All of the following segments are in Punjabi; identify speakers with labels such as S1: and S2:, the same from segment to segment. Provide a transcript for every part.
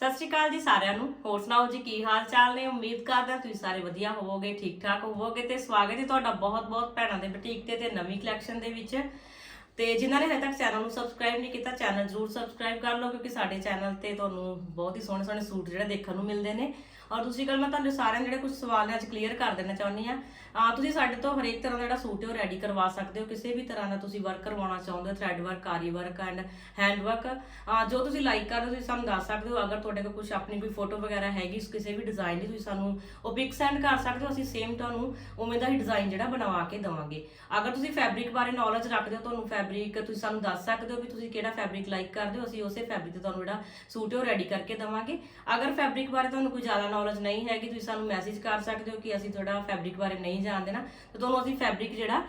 S1: ਸਤਿ ਸ਼੍ਰੀ ਅਕਾਲ ਜੀ ਸਾਰਿਆਂ ਨੂੰ। ਹੋਰ ਸੁਣਾਓ ਜੀ, ਕੀ ਹਾਲ ਚਾਲ ਨੇ? ਉਮੀਦ ਕਰਦਾ ਤੁਸੀਂ ਸਾਰੇ ਵਧੀਆ ਹੋਵੋਗੇ, ਠੀਕ ਠਾਕ ਹੋਵੋਗੇ ਤੇ ਸਵਾਗਤ ਹੈ ਤੁਹਾਡਾ ਬਹੁਤ-ਬਹੁਤ ਭੈਣਾਂ ਦੇ ਬੁਟੀਕ ਤੇ ਤੇ ਨਵੀਂ ਕਲੈਕਸ਼ਨ ਦੇ ਵਿੱਚ। ਤੇ ਜਿਨ੍ਹਾਂ ਨੇ ਹਜੇ ਤੱਕ ਚੈਨਲ ਨੂੰ ਸਬਸਕ੍ਰਾਈਬ ਨਹੀਂ ਕੀਤਾ, ਚੈਨਲ ਜ਼ਰੂਰ ਸਬਸਕ੍ਰਾਈਬ ਕਰ ਲਓ ਕਿਉਂਕਿ ਸਾਡੇ ਚੈਨਲ ਤੇ ਤੁਹਾਨੂੰ ਬਹੁਤ ਹੀ ਸੋਹਣੇ ਸੋਹਣੇ ਸੂਟ ਜਿਹੜੇ ਦੇਖਣ ਨੂੰ ਮਿਲਦੇ ਨੇ। ਔਰ ਦੂਸਰੀ ਗੱਲ ਮੈਂ ਤੁਹਾਨੂੰ ਸਾਰਿਆਂ ਦੇ ਜਿਹੜੇ ਕੁਝ ਸਵਾਲ ਨੇ ਅੱਜ ਕਲੀਅਰ ਕਰ ਦੇਣਾ ਚਾਹੁੰਦੀ ਆ ਆ ਤੁਸੀਂ ਸਾਡੇ ਤੋਂ ਹਰੇਕ ਤਰ੍ਹਾਂ ਦਾ ਜਿਹੜਾ ਸੂਟ ਹੈ ਉਹ ਰੈਡੀ ਕਰਵਾ ਸਕਦੇ ਹੋ। ਕਿਸੇ ਵੀ ਤਰ੍ਹਾਂ ਦਾ ਤੁਸੀਂ ਵਰਕ ਕਰਵਾਉਣਾ ਚਾਹੁੰਦੇ ਹੋ thread work aari work and hand work ਜੋ ਤੁਸੀਂ ਲਾਈਕ ਕਰਦੇ ਹੋ, ਤੁਸੀਂ ਸਾਨੂੰ ਦੱਸ ਸਕਦੇ ਹੋ। ਅਗਰ ਤੁਹਾਡੇ ਕੋਲ ਕੁਝ ਆਪਣੀ ਕੋਈ ਫੋਟੋ ਵਗੈਰਾ ਹੈਗੀ ਕਿਸੇ ਵੀ ਡਿਜ਼ਾਈਨ ਦੀ ਤੁਸੀਂ ਸਾਨੂੰ ਉਹ ਪਿਕ ਸੈਂਡ ਕਰ ਸਕਦੇ ਹੋ। ਅਸੀਂ ਸੇਮ ਤੁਹਾਨੂੰ ਉਵੇਂ ਦਾ ਹੀ ਡਿਜ਼ਾਈਨ ਜਿਹੜਾ ਬਣਵਾ ਕੇ ਦਵਾਂਗੇ। ਅਗਰ ਤੁਸੀਂ ਫੈਬਰਿਕ ਬਾਰੇ ਨੌਲੇਜ ਰੱਖਦੇ ਹੋ, ਤੁਹਾਨੂੰ ਫੈਬਰਿਕ ਤੁਸੀਂ ਸਾਨੂੰ ਦੱਸ ਸਕਦੇ ਹੋ ਵੀ ਤੁਸੀਂ ਕਿਹੜਾ ਫੈਬਰਿਕ ਲਾਈਕ ਕਰਦੇ ਹੋ। ਅਸੀਂ ਉਸੇ ਫੈਬਰਿਕ ਤੇ ਤੁਹਾਨੂੰ ਜਿਹੜਾ ਸੂਟ ਹੈ ਉਹ ਰੈਡੀ ਕਰਕੇ ਦਵਾਂਗੇ। ਅਗਰ ਫੈਬਰਿਕ ਬਾਰੇ ਤੁਹਾਨੂੰ ਕੋਈ ਜ਼ਿਆਦਾ ਨੌਲੇਜ ਨਹੀਂ ਹੈਗੀ, ਤੁਸੀਂ ਸਾਨੂੰ ਮੈਸੇਜ ਕਰ ਸਕਦੇ ਹੋ ਕਿ ਅਸੀਂ ਤੁਹਾਡਾ ਫੈਬਰਿਕ ਬਾਰੇ ਨਹੀਂ ਜਾਣਦੇ ਨਾ, ਤੇ ਤੁਹਾਨੂੰ ਅਸੀਂ ਫੈਬਰਿਕ ਜਿਹੜਾ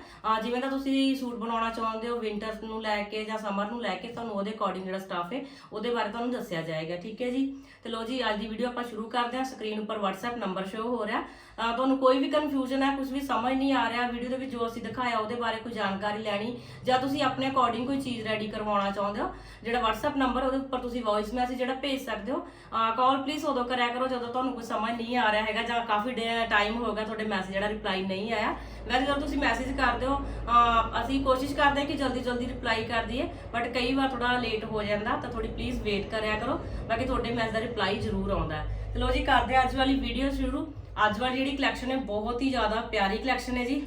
S1: ਜਿਵੇਂ ਦਾ ਤੁਸੀਂ ਸੂਟ ਬਣਾਉਣਾ ਚਾਹੁੰਦੇ ਹੋ ਵਿੰਟਰ ਨੂੰ ਲੈ ਕੇ ਜਾਂ ਸਮਰ ਨੂੰ ਲੈ ਕੇ, ਤੁਹਾਨੂੰ ਉਹਦੇ ਅਕੋਰਡਿੰਗ ਜਿਹੜਾ ਸਟਾਫ ਹੈ, ਉਹਦੇ ਬਾਰੇ ਤੁਹਾਨੂੰ ਦੱਸਿਆ ਜਾਏਗਾ, ਠੀਕ ਹੈ ਜੀ? ਤੇ ਲੋ ਜੀ, ਅੱਜ ਦੀ ਵੀਡੀਓ ਆਪਾਂ ਸ਼ੁਰੂ ਕਰਦੇ ਹਾਂ। ਸਕਰੀਨ ਉੱਪਰ WhatsApp ਨੰਬਰ ਸ਼ੋ ਹੋ ਰਿਹਾ। ਤੁਹਾਨੂੰ ਕੋਈ ਵੀ ਕਨਫਿਊਜ਼ਨ ਹੈ ਕੁਝ ਵੀ ਸਮਝ ਨਹੀਂ ਆ ਰਿਹਾ ਵੀਡੀਓ ਦੇ ਵਿੱਚ ਜੋ ਅਸੀਂ ਦਿਖਾਇਆ, ਉਹਦੇ ਬਾਰੇ ਕੋਈ ਜਾਣਕਾਰੀ ਲੈਣੀ ਜਾਂ ਤੁਸੀਂ ਆਪਣੇ ਅਕੋਰਡਿੰਗ ਕੋਈ ਚੀਜ਼ ਰੈਡੀ ਕਰਵਾਉਣਾ ਚਾਹੁੰਦੇ ਹੋ, ਜਿਹੜਾ WhatsApp ਨੰਬਰ ਉਹਦੇ ਉੱਪਰ ਤੁਸੀਂ ਵੌਇਸ ਮੈਸੇਜ ਜਿਹੜਾ ਭੇਜ ਸਕਦੇ ਹੋ ਕਾਲ ਪਲੀਜ਼ ਉਦੋਂ ਕਰਿਆ ਕਰੋ ਜਦੋਂ ਤੁਹਾਨੂੰ ਕੋਈ ਸਮਝ ਨਹੀਂ ਆ ਰਿਹਾ ਹੈਗਾ ਜਾਂ ਕਾਫੀ ਟਾਈਮ ਹੋ ਗਿਆ, ਤੁਹਾਡੇ ਮੈਸੇਜ ਜਿਹੜਾ ਰਿਪਲਾਈ ਨਹੀਂ ਆਇਆ। ਵੈਸੇ ਜਦੋਂ ਤੁਸੀਂ ਮੈਸੇਜ ਕਰਦੇ ਹੋ ਅਸੀਂ ਕੋਸ਼ਿਸ਼ ਕਰਦੇ ਹਾਂ ਕਿ ਜਲਦੀ ਜਲਦੀ ਰਿਪਲਾਈ ਕਰ ਦਈਏ ਬਟ ਕਈ ਵਾਰ ਥੋੜਾ ਲੇਟ ਹੋ ਜਾਂਦਾ, ਤਾਂ ਥੋੜੀ ਪਲੀਜ਼ ਵੇਟ ਕਰਿਆ ਕਰੋ। ਬਾਕੀ ਤੁਹਾਡੇ ਮੈਸੇਜ ਦਾ ਰਿਪਲਾਈ ਜ਼ਰੂਰ ਆਉਂਦਾ ਹੈ। ਤੇ ਲੋ ਜੀ, ਕਰਦੇ ਹਾਂ ਅੱਜ ਵਾਲੀ ਵੀਡੀਓ ਸ਼ੁਰੂ। ਅੱਜ ਵਾਲੀ ਜਿਹੜੀ ਕਲੈਕਸ਼ਨ ਹੈ, ਬਹੁਤ ਹੀ ਜ਼ਿਆਦਾ ਪਿਆਰੀ ਕਲੈਕਸ਼ਨ ਹੈ ਜੀ।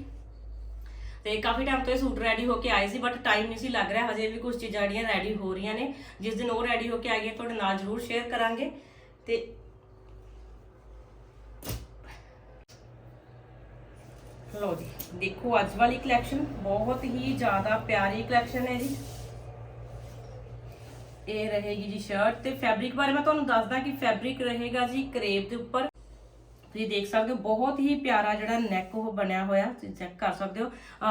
S1: ਤੇ ਕਾਫੀ ਟਾਈਮ ਤੋਂ ਇਹ ਸੂਟ ਰੈਡੀ ਹੋ ਕੇ ਆਏ ਸੀ ਬਟ ਟਾਈਮ ਨਹੀਂ ਸੀ ਲੱਗ ਰਿਹਾ। ਹਜੇ ਵੀ ਕੁਝ ਚੀਜ਼ਾਂ ਜਿਹੜੀਆਂ ਰੈਡੀ ਹੋ ਰਹੀਆਂ ਨੇ। ਜਿਸ ਦਿਨ ਉਹ ਰੈਡੀ ਹੋ ਕੇ ਆ ਗਈਆਂ ਤੁਹਾਡੇ ਨਾਲ ਜ਼ਰੂਰ ਸ਼ੇਅਰ ਕਰਾਂਗੇ। ਤੇ ਲਓ ਜੀ, ਦੇਖੋ ਅੱਜ ਵਾਲੀ ਕਲੈਕਸ਼ਨ ਬਹੁਤ ਹੀ ਜ਼ਿਆਦਾ ਪਿਆਰੀ ਕਲੈਕਸ਼ਨ ਹੈ ਜੀ। ਇਹ ਰਹੇਗੀ ਜੀ ਸ਼ਰਟ ਤੇ ਫੈਬਰਿਕ ਬਾਰੇ ਮੈਂ ਤੁਹਾਨੂੰ ਦੱਸਦਾ ਕਿ ਫੈਬਰਿਕ ਰਹੇਗਾ ਜੀ ਕਰੇਪ ਦੇ ਉੱਪਰ। ਤੁਸੀਂ ਦੇਖ ਸਕਦੇ ਹੋ, ਬਹੁਤ ਹੀ ਪਿਆਰਾ ਜਿਹੜਾ ਨੈਕ ਉਹ ਬਣਿਆ ਹੋਇਆ, ਤੁਸੀਂ ਚੈੱਕ ਕਰ ਸਕਦੇ ਹੋ।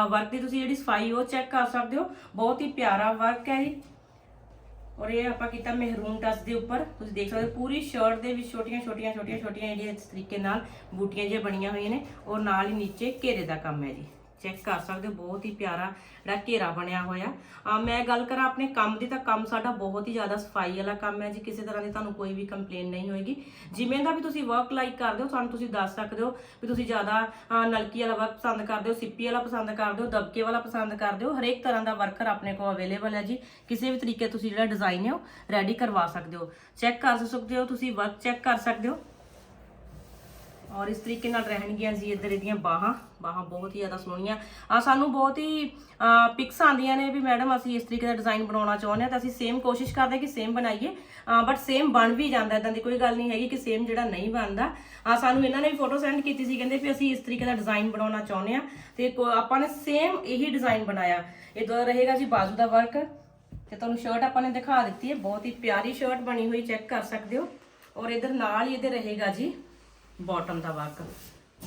S1: ਵਰਕ ਦੀ ਤੁਸੀਂ ਜਿਹੜੀ ਸਫ਼ਾਈ ਉਹ ਚੈੱਕ ਕਰ ਸਕਦੇ ਹੋ। ਬਹੁਤ ਹੀ ਪਿਆਰਾ ਵਰਕ ਹੈ ਜੀ ਔਰ ਇਹ ਆਪਾਂ ਕੀਤਾ ਮਹਿਰੂਨ ਟਸ ਦੇ ਉੱਪਰ। ਤੁਸੀਂ ਦੇਖ ਸਕਦੇ ਹੋ, ਪੂਰੀ ਸ਼ਰਟ ਦੇ ਵਿੱਚ ਛੋਟੀਆਂ ਛੋਟੀਆਂ ਛੋਟੀਆਂ ਛੋਟੀਆਂ ਜਿਹੜੀਆਂ ਇਸ ਤਰੀਕੇ ਨਾਲ ਬੂਟੀਆਂ ਜਿਹੀਆਂ ਬਣੀਆਂ ਹੋਈਆਂ ਨੇ। ਔਰ ਨਾਲ ਹੀ ਨੀਚੇ ਘੇਰੇ ਦਾ ਕੰਮ ਹੈ ਜੀ। ਚੈੱਕ ਕਰ ਸਕਦੇ ਹੋ, ਬਹੁਤ ਹੀ ਪਿਆਰਾ ਜਿਹੜਾ ਘੇਰਾ ਬਣਿਆ ਹੋਇਆ। ਆ ਮੈਂ ਗੱਲ ਕਰਾਂ ਆਪਣੇ ਕੰਮ ਦੀ, ਤਾਂ ਕੰਮ ਸਾਡਾ ਬਹੁਤ ਹੀ ਜ਼ਿਆਦਾ ਸਫ਼ਾਈ ਵਾਲਾ ਕੰਮ ਹੈ ਜੀ, ਕਿਸੇ ਤਰ੍ਹਾਂ ਦੀ ਤੁਹਾਨੂੰ ਕੋਈ ਵੀ ਕੰਪਲੇਨ ਨਹੀਂ ਹੋਏਗੀ। ਜਿਵੇਂ ਦਾ ਵੀ ਤੁਸੀਂ ਵਰਕ ਲਾਈਕ ਕਰਦੇ ਹੋ, ਸਾਨੂੰ ਤੁਸੀਂ ਦੱਸ ਸਕਦੇ ਹੋ ਵੀ ਤੁਸੀਂ ਜ਼ਿਆਦਾ ਨਲਕੀ ਵਾਲਾ ਵਰਕ ਪਸੰਦ ਕਰਦੇ ਹੋ, ਸਿੱਪੀ ਵਾਲਾ ਪਸੰਦ ਕਰਦੇ ਹੋ, ਦਬਕੇ ਵਾਲਾ ਪਸੰਦ ਕਰਦੇ ਹੋ, ਹਰੇਕ ਤਰ੍ਹਾਂ ਦਾ ਵਰਕਰ ਆਪਣੇ ਕੋਲ ਅਵੇਲੇਬਲ ਹੈ ਜੀ। ਕਿਸੇ ਵੀ ਤਰੀਕੇ ਤੁਸੀਂ ਜਿਹੜਾ ਡਿਜ਼ਾਈਨ ਹੈ ਉਹ ਰੈਡੀ ਕਰਵਾ ਸਕਦੇ ਹੋ। ਚੈੱਕ ਕਰ ਸਕਦੇ ਹੋ ਤੁਸੀਂ ਵਰਕ ਚੈੱਕ ਕਰ ਸਕਦੇ ਹੋ। ਔਰ ਇਸ ਤਰੀਕੇ ਨਾਲ ਰਹਿਣਗੀਆਂ ਜੀ ਇੱਧਰ ਇਹਦੀਆਂ ਬਾਹਾਂ ਬਾਹਾਂ ਬਹੁਤ ਹੀ ਜ਼ਿਆਦਾ ਸੋਹਣੀਆਂ। ਆ ਸਾਨੂੰ ਬਹੁਤ ਹੀ ਪਿਕਸ ਆਉਂਦੀਆਂ ਨੇ ਵੀ ਮੈਡਮ ਅਸੀਂ ਇਸ ਤਰੀਕੇ ਦਾ ਡਿਜ਼ਾਈਨ ਬਣਾਉਣਾ ਚਾਹੁੰਦੇ ਹਾਂ ਤਾਂ ਅਸੀਂ ਸੇਮ ਕੋਸ਼ਿਸ਼ ਕਰਦੇ ਕਿ ਸੇਮ ਬਣਾਈਏ। ਬਟ ਸੇਮ ਬਣ ਵੀ ਜਾਂਦਾ ਇਦਾਂ ਦੀ ਕੋਈ ਗੱਲ ਨਹੀਂ ਹੈਗੀ ਕਿ ਸੇਮ ਜਿਹੜਾ ਨਹੀਂ ਬਣਦਾ। ਆ ਸਾਨੂੰ ਇਹਨਾਂ ਨੇ ਵੀ ਫੋਟੋ ਸੈਂਡ ਕੀਤੀ ਸੀ, ਕਹਿੰਦੇ ਵੀ ਅਸੀਂ ਇਸ ਤਰੀਕੇ ਦਾ ਡਿਜ਼ਾਈਨ ਬਣਾਉਣਾ ਚਾਹੁੰਦੇ ਹਾਂ। ਤੇ ਕੋ- ਆਪਾਂ ਨੇ ਸੇਮ ਇਹੀ ਡਿਜ਼ਾਈਨ ਬਣਾਇਆ। ਇਹ ਦੋ ਰਹੇਗਾ ਜੀ ਬਾਜ਼ੂ ਦਾ ਵਰਕ ਤੇ ਤੁਹਾਨੂੰ ਸ਼ਰਟ ਆਪਾਂ ਨੇ ਦਿਖਾ ਦਿੱਤੀ ਹੈ। ਬਹੁਤ ਹੀ ਪਿਆਰੀ ਸ਼ਰਟ ਬਣੀ ਹੋਈ ਚੈੱਕ ਕਰ ਸਕਦੇ ਹੋ। ਔਰ ਇਧਰ ਨਾਲ ਹੀ ਇਹਦੇ ਰਹੇਗਾ ਜੀ। ਬਾਟਮ ਦਾ ਵਰਕ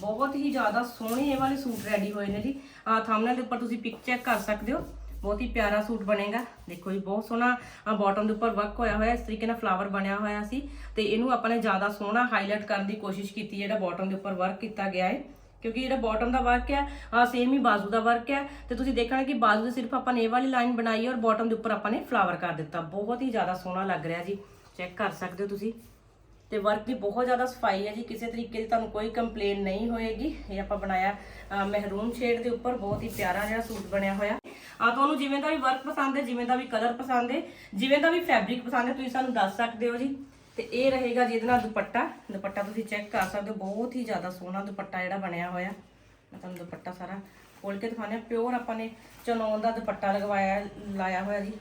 S1: ਬਹੁਤ ਹੀ ਜ਼ਿਆਦਾ ਸੋਹਣੇ ਇਹ ਵਾਲੇ ਸੂਟ ਰੈਡੀ ਹੋਏ ਨੇ ਜੀ। ਆ ਥੰਬਨੇਲ ਦੇ ਉੱਪਰ ਤੁਸੀਂ ਪਿਕ ਚੈੱਕ ਕਰ ਸਕਦੇ ਹੋ। ਬਹੁਤ ਹੀ ਪਿਆਰਾ ਸੂਟ ਬਣੇਗਾ। ਦੇਖੋ ਜੀ, ਬਹੁਤ ਸੋਹਣਾ ਬਾਟਮ ਦੇ ਉੱਪਰ ਵਰਕ ਹੋਇਆ ਹੋਇਆ, ਇਸ ਤਰੀਕੇ ਨਾਲ ਫਲਾਵਰ ਬਣਿਆ ਹੋਇਆ ਸੀ। ਤੇ ਇਹਨੂੰ ਆਪਾਂ ਨੇ ਜ਼ਿਆਦਾ ਸੋਹਣਾ ਹਾਈਲਾਈਟ ਕਰਨ ਦੀ ਕੋਸ਼ਿਸ਼ ਕੀਤੀ, ਜਿਹੜਾ ਬਾਟਮ ਦੇ ਉੱਪਰ ਵਰਕ ਕੀਤਾ ਗਿਆ ਹੈ। ਕਿਉਂਕਿ ਜਿਹੜਾ ਬਾਟਮ ਦਾ ਵਰਕ ਹੈ, ਆ ਸੇਮ ਹੀ ਬਾਜ਼ੂ ਦਾ ਵਰਕ ਹੈ। ਤੇ ਤੁਸੀਂ ਦੇਖਣਾ ਕਿ ਬਾਜ਼ੂ ਦੇ ਸਿਰਫ ਆਪਾਂ ਨੇ ਇਹ ਵਾਲੀ ਲਾਈਨ ਬਣਾਈ ਹੈ ਔਰ ਬਾਟਮ ਦੇ ਉੱਪਰ ਆਪਾਂ ਨੇ ਫਲਾਵਰ ਕਰ ਦਿੱਤਾ। ਬਹੁਤ ਹੀ ਜ਼ਿਆਦਾ ਸੋਹਣਾ ਲੱਗ ਰਿਹਾ ਜੀ। ਚੈੱਕ ਕਰ ਸਕਦੇ ਹੋ ਤੁਸੀਂ। ਤੇ ਵਰਕ ਦੀ ਬਹੁਤ ਜ਼ਿਆਦਾ ਸਫ਼ਾਈ ਹੈ ਜੀ ਕਿਸੇ ਤਰੀਕੇ ਦੀ ਤੁਹਾਨੂੰ ਕੋਈ ਕੰਪਲੇਨ ਨਹੀਂ ਹੋਏਗੀ। ਇਹ ਆਪਾਂ ਬਣਾਇਆ ਅਹ, ਮਹਿਰੂਨ ਸ਼ੇਡ ਦੇ ਉੱਪਰ ਬਹੁਤ ਹੀ ਪਿਆਰਾ ਜਿਹੜਾ ਸੂਟ ਬਣਿਆ ਹੋਇਆ। ਆ ਤੁਹਾਨੂੰ ਜਿਵੇਂ ਦਾ ਵੀ ਵਰਕ ਪਸੰਦ ਹੈ ਜਿਵੇਂ ਦਾ ਵੀ ਕਲਰ ਪਸੰਦ ਹੈ ਜਿਵੇਂ ਦਾ ਵੀ ਫੈਬਰਿਕ ਪਸੰਦ ਹੈ ਤੁਸੀਂ ਸਾਨੂੰ ਦੱਸ ਸਕਦੇ ਹੋ ਜੀ। ਤੇ ਇਹ ਰਹੇਗਾ ਜੀ ਇਹਦੇ ਨਾਲ ਦੁਪੱਟਾ। ਦੁਪੱਟਾ ਤੁਸੀਂ ਚੈੱਕ ਕਰ ਸਕਦੇ ਹੋ ਬਹੁਤ ਹੀ ਜ਼ਿਆਦਾ ਸੋਹਣਾ ਦੁਪੱਟਾ ਜਿਹੜਾ ਬਣਿਆ ਹੋਇਆ। ਮੈਂ ਤੁਹਾਨੂੰ ਦੁਪੱਟਾ ਸਾਰਾ ਖੋਲ ਕੇ ਦਿਖਾਉਂਦੇ ਆ ਪਿਓਰ ਆਪਾਂ ਨੇ ਚਨੌਨ ਦਾ ਦੁਪੱਟਾ ਲਗਵਾਇਆ ਲਾਇਆ ਹੋਇਆ ਜੀ।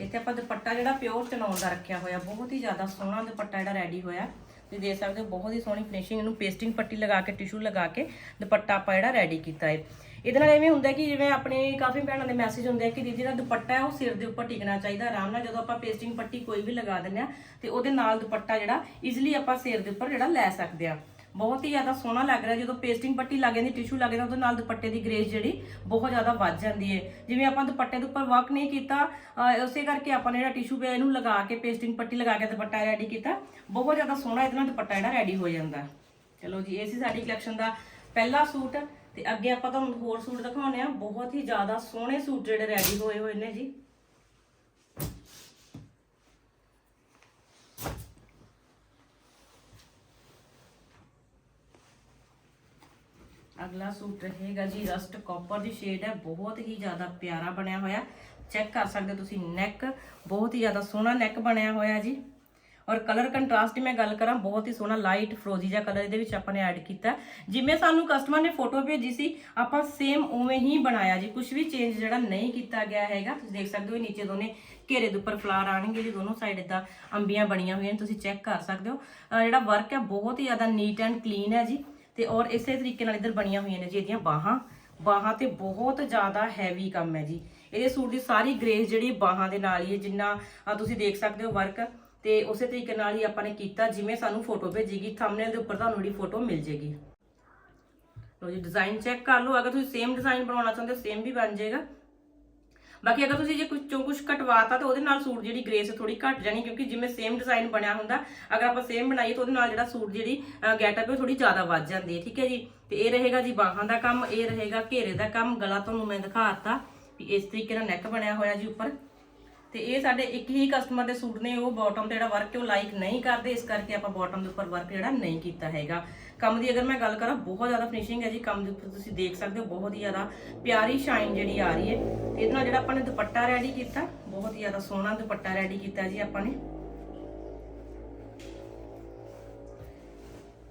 S1: ਇੱਥੇ ਆਪਾਂ ਦੁਪੱਟਾ ਜਿਹੜਾ ਪਿਓਰ ਚਨਾਉਣ ਦਾ ਰੱਖਿਆ ਹੋਇਆ, ਬਹੁਤ ਹੀ ਜ਼ਿਆਦਾ ਸੋਹਣਾ ਦੁਪੱਟਾ ਜਿਹੜਾ ਰੈਡੀ ਹੋਇਆ। ਤੁਸੀਂ ਦੇਖ ਸਕਦੇ ਹੋ, ਬਹੁਤ ਹੀ ਸੋਹਣੀ ਫਿਨਿਸ਼ਿੰਗ ਇਹਨੂੰ ਪੇਸਟਿੰਗ ਪੱਟੀ ਲਗਾ ਕੇ ਟਿਸ਼ੂ ਲਗਾ ਕੇ ਦੁਪੱਟਾ ਆਪਾਂ ਜਿਹੜਾ ਰੈਡੀ ਕੀਤਾ ਹੈ। ਇਹਦੇ ਨਾਲ ਐਵੇਂ ਹੁੰਦਾ ਕਿ ਜਿਵੇਂ ਆਪਣੇ ਕਾਫੀ ਭੈਣਾਂ ਦੇ ਮੈਸੇਜ ਹੁੰਦੇ ਆ ਕਿ ਦੀਦੀ ਦਾ ਦੁਪੱਟਾ ਹੈ, ਉਹ ਸਿਰ ਦੇ ਉੱਪਰ ਟਿਕਣਾ ਚਾਹੀਦਾ। ਆਰਾਮ ਨਾਲ ਜਦੋਂ ਆਪਾਂ ਪੇਸਟਿੰਗ ਪੱਟੀ ਕੋਈ ਵੀ ਲਗਾ ਦਿੰਦੇ ਆ, ਤੇ ਉਹਦੇ ਨਾਲ ਦੁਪੱਟਾ ਜਿਹੜਾ ਈਜ਼ੀਲੀ ਆਪਾਂ ਸਿਰ ਦੇ ਉੱਪਰ ਜਿਹੜਾ ਲੈ ਸਕਦੇ ਆ। ਬਹੁਤ ਹੀ ਜ਼ਿਆਦਾ ਸੋਹਣਾ ਲੱਗ ਰਿਹਾ। ਜਦੋਂ ਪੇਸਟਿੰਗ ਪੱਟੀ ਲੱਗ ਜਾਂਦੀ ਟਿਸ਼ੂ ਲੱਗ ਜਾਂਦਾ, ਉਹਦੇ ਨਾਲ ਦੁਪੱਟੇ ਦੀ ਗ੍ਰੇਸ ਜਿਹੜੀ ਬਹੁਤ ਜ਼ਿਆਦਾ ਵੱਧ ਜਾਂਦੀ ਹੈ ਜਿਵੇਂ ਆਪਾਂ ਦੁਪੱਟੇ ਦੇ ਉੱਪਰ ਵਰਕ ਨਹੀਂ ਕੀਤਾ, ਅਹ ਉਸੇ ਕਰਕੇ ਆਪਾਂ ਨੇ ਜਿਹੜਾ ਟਿਸ਼ੂ ਪਿਆ, ਇਹਨੂੰ ਲਗਾ ਕੇ ਪੇਸਟਿੰਗ ਪੱਟੀ ਲਗਾ ਕੇ ਦੁਪੱਟਾ ਰੈਡੀ ਕੀਤਾ। ਬਹੁਤ ਜ਼ਿਆਦਾ ਸੋਹਣਾ ਇਹਦੇ ਨਾਲ ਦੁਪੱਟਾ ਜਿਹੜਾ ਰੈਡੀ ਹੋ ਜਾਂਦਾ ਚਲੋ ਜੀ, ਇਹ ਸੀ ਸਾਡੀ ਕਲੈਕਸ਼ਨ ਦਾ ਪਹਿਲਾ ਸੂਟ। ਤੇ ਅੱਗੇ ਆਪਾਂ ਤੁਹਾਨੂੰ ਹੋਰ ਸੂਟ ਦਿਖਾਉਣੇ ਆ ਬਹੁਤ ਹੀ ਜ਼ਿਆਦਾ ਸੋਹਣੇ ਸੂਟ ਜਿਹੜੇ ਰੈਡੀ ਹੋਏ ਹੋਏ ਨੇ ਜੀ। ਅਗਲਾ ਸੂਟ ਰਹੇਗਾ ਜੀ ਰਸਟ ਕਾਪਰ ਦੀ ਸ਼ੇਡ ਹੈ, ਬਹੁਤ ਹੀ ਜ਼ਿਆਦਾ ਪਿਆਰਾ ਬਣਿਆ ਹੋਇਆ। ਚੈੱਕ ਕਰ ਸਕਦੇ ਹੋ ਤੁਸੀਂ ਨੈਕ ਬਹੁਤ ਹੀ ਜ਼ਿਆਦਾ ਸੋਹਣਾ ਨੈਕ ਬਣਿਆ ਹੋਇਆ ਜੀ। ਔਰ ਕਲਰ ਕੰਟਰਾਸਟ ਦੀ ਮੈਂ ਗੱਲ ਕਰਾਂ, ਬਹੁਤ ਹੀ ਸੋਹਣਾ ਲਾਈਟ ਫਰੋਜ਼ੀ ਜਿਹਾ ਕਲਰ ਇਹਦੇ ਵਿੱਚ ਆਪਾਂ ਨੇ ਐਡ ਕੀਤਾ। ਜਿਵੇਂ ਸਾਨੂੰ ਕਸਟਮਰ ਨੇ ਫੋਟੋ ਭੇਜੀ ਸੀ, ਆਪਾਂ ਸੇਮ ਉਵੇਂ ਹੀ ਬਣਾਇਆ ਜੀ। ਕੁਝ ਵੀ ਚੇਂਜ ਜਿਹੜਾ ਨਹੀਂ ਕੀਤਾ ਗਿਆ ਹੈਗਾ, ਤੁਸੀਂ ਦੇਖ ਸਕਦੇ ਹੋ ਇਹ ਨੀਚੇ ਦੋਨੇ ਘੇਰੇ ਦੇ ਉੱਪਰ ਫਲਾਰ ਆਣਗੇ ਜੀ, ਦੋਨੋਂ ਸਾਈਡ ਇਦਾਂ ਅੰਬੀਆਂ ਬਣੀਆਂ ਹੋਈਆਂ ਨੇ, ਤੁਸੀਂ ਚੈੱਕ ਕਰ ਸਕਦੇ ਹੋ। ਜਿਹੜਾ ਵਰਕ ਹੈ, ਬਹੁਤ ਹੀ ਜ਼ਿਆਦਾ ਨੀਟ ਐਂਡ ਕਲੀਨ ਹੈ ਜੀ। ਤੇ ਔਰ ਇਸੇ ਤਰੀਕੇ ਨਾਲ ਇੱਧਰ ਬਣੀਆਂ ਹੋਈਆਂ ਨੇ ਜੀ ਇਹਦੀਆਂ ਬਾਹਾਂ। ਬਾਹਾਂ ਤੇ ਬਹੁਤ ਜ਼ਿਆਦਾ ਹੈਵੀ ਕੰਮ ਹੈ ਜੀ। ਇਹਦੇ ਸੂਟ ਦੀ ਸਾਰੀ ਗ੍ਰੇਸ ਜਿਹੜੀ ਬਾਹਾਂ ਦੇ ਨਾਲ ਹੀ ਹੈ, ਜਿੰਨਾ ਤੁਸੀਂ ਦੇਖ ਸਕਦੇ ਹੋ ਵਰਕ ਤੇ ਉਸੇ ਤਰੀਕੇ ਨਾਲ ਹੀ ਆਪਾਂ ਨੇ ਕੀਤਾ, ਜਿਵੇਂ ਸਾਨੂੰ ਫੋਟੋ ਭੇਜੀਗੀ ਥੰਬਨੇਲ ਦੇ ਉੱਪਰ ਤੁਹਾਨੂੰ ਜਿਹੜੀ ਫੋਟੋ ਮਿਲ ਜੇਗੀ। ਲੋ ਜੀ ਡਿਜ਼ਾਈਨ ਚੈੱਕ ਕਰ ਲਓ। ਅਗਰ ਤੁਸੀਂ ਸੇਮ ਡਿਜ਼ਾਈਨ ਬਣਾਉਣਾ ਚਾਹੁੰਦੇ ਹੋ ਸੇਮ ਵੀ ਬਣ ਜਾਏਗਾ ਬਾਕੀ ਅਗਰ ਤੁਸੀਂ ਜੇ ਕੁਝ ਚੋਂ ਕੁਝ ਕਟਵਾਤਾ ਤਾਂ ਉਹਦੇ ਨਾਲ ਸੂਟ ਜਿਹੜੀ ਗ੍ਰੇਸ ਥੋੜੀ ਘਟ ਜਾਣੀ ਕਿਉਂਕਿ ਜਿਵੇਂ ਸੇਮ ਡਿਜ਼ਾਈਨ ਬਣਿਆ ਹੁੰਦਾ, ਅਗਰ ਆਪਾਂ ਸੇਮ ਬਣਾਈਏ ਤਾਂ ਉਹਦੇ ਨਾਲ ਜਿਹੜਾ ਸੂਟ ਜਿਹੜੀ ਗੈਟਅਪ ਹੈ ਥੋੜੀ ਜ਼ਿਆਦਾ ਵੱਧ ਜਾਂਦੀ ਹੈ, ਠੀਕ ਹੈ ਜੀ? ਤੇ ਇਹ ਰਹੇਗਾ ਜੀ ਬਾਹਾਂ ਦਾ ਕੰਮ, ਇਹ ਰਹੇਗਾ ਘੇਰੇ ਦਾ ਕੰਮ, ਗਲਾ ਤੁਹਾਨੂੰ ਮੈਂ ਦਿਖਾਤਾ ਵੀ ਇਸ ਤਰੀਕੇ ਨਾਲ ਨੈਕ ਬਣਿਆ ਹੋਇਆ ਜੀ ਉੱਪਰ। ਤੇ ਇਹ ਸਾਡੇ ਇੱਕ ਹੀ ਕਸਟਮਰ ਦੇ ਸੂਟ ਨੇ, ਉਹ ਬਾਟਮ ਤੇ ਜਿਹੜਾ ਵਰਕ ਉਹ ਲਾਈਕ ਨਹੀਂ ਕਰਦੇ, ਇਸ ਕਰਕੇ ਆਪਾਂ ਬਾਟਮ ਦੇ ਉੱਪਰ ਵਰਕ ਜਿਹੜਾ ਨਹੀਂ ਕੀਤਾ ਹੈਗਾ। ਕੰਮ ਦੀ ਅਗਰ ਮੈਂ ਗੱਲ ਕਰਾਂ, ਬਹੁਤ ਜ਼ਿਆਦਾ ਫਿਨਿਸ਼ਿੰਗ ਹੈ ਜੀ, ਕੰਮ ਦੇ ਉੱਪਰ ਤੁਸੀਂ ਦੇਖ ਸਕਦੇ ਹੋ, ਬਹੁਤ ਹੀ ਜ਼ਿਆਦਾ ਪਿਆਰੀ ਸ਼ਾਈਨ ਜਿਹੜੀ ਆ ਰਹੀ ਹੈ। ਇਹਦੇ ਨਾਲ ਜਿਹੜਾ ਆਪਾਂ ਨੇ ਦੁਪੱਟਾ ਰੈਡੀ ਕੀਤਾ, ਬਹੁਤ ਹੀ ਜ਼ਿਆਦਾ ਸੋਹਣਾ ਦੁਪੱਟਾ ਰੈਡੀ ਕੀਤਾ ਜੀ ਆਪਾਂ ਨੇ।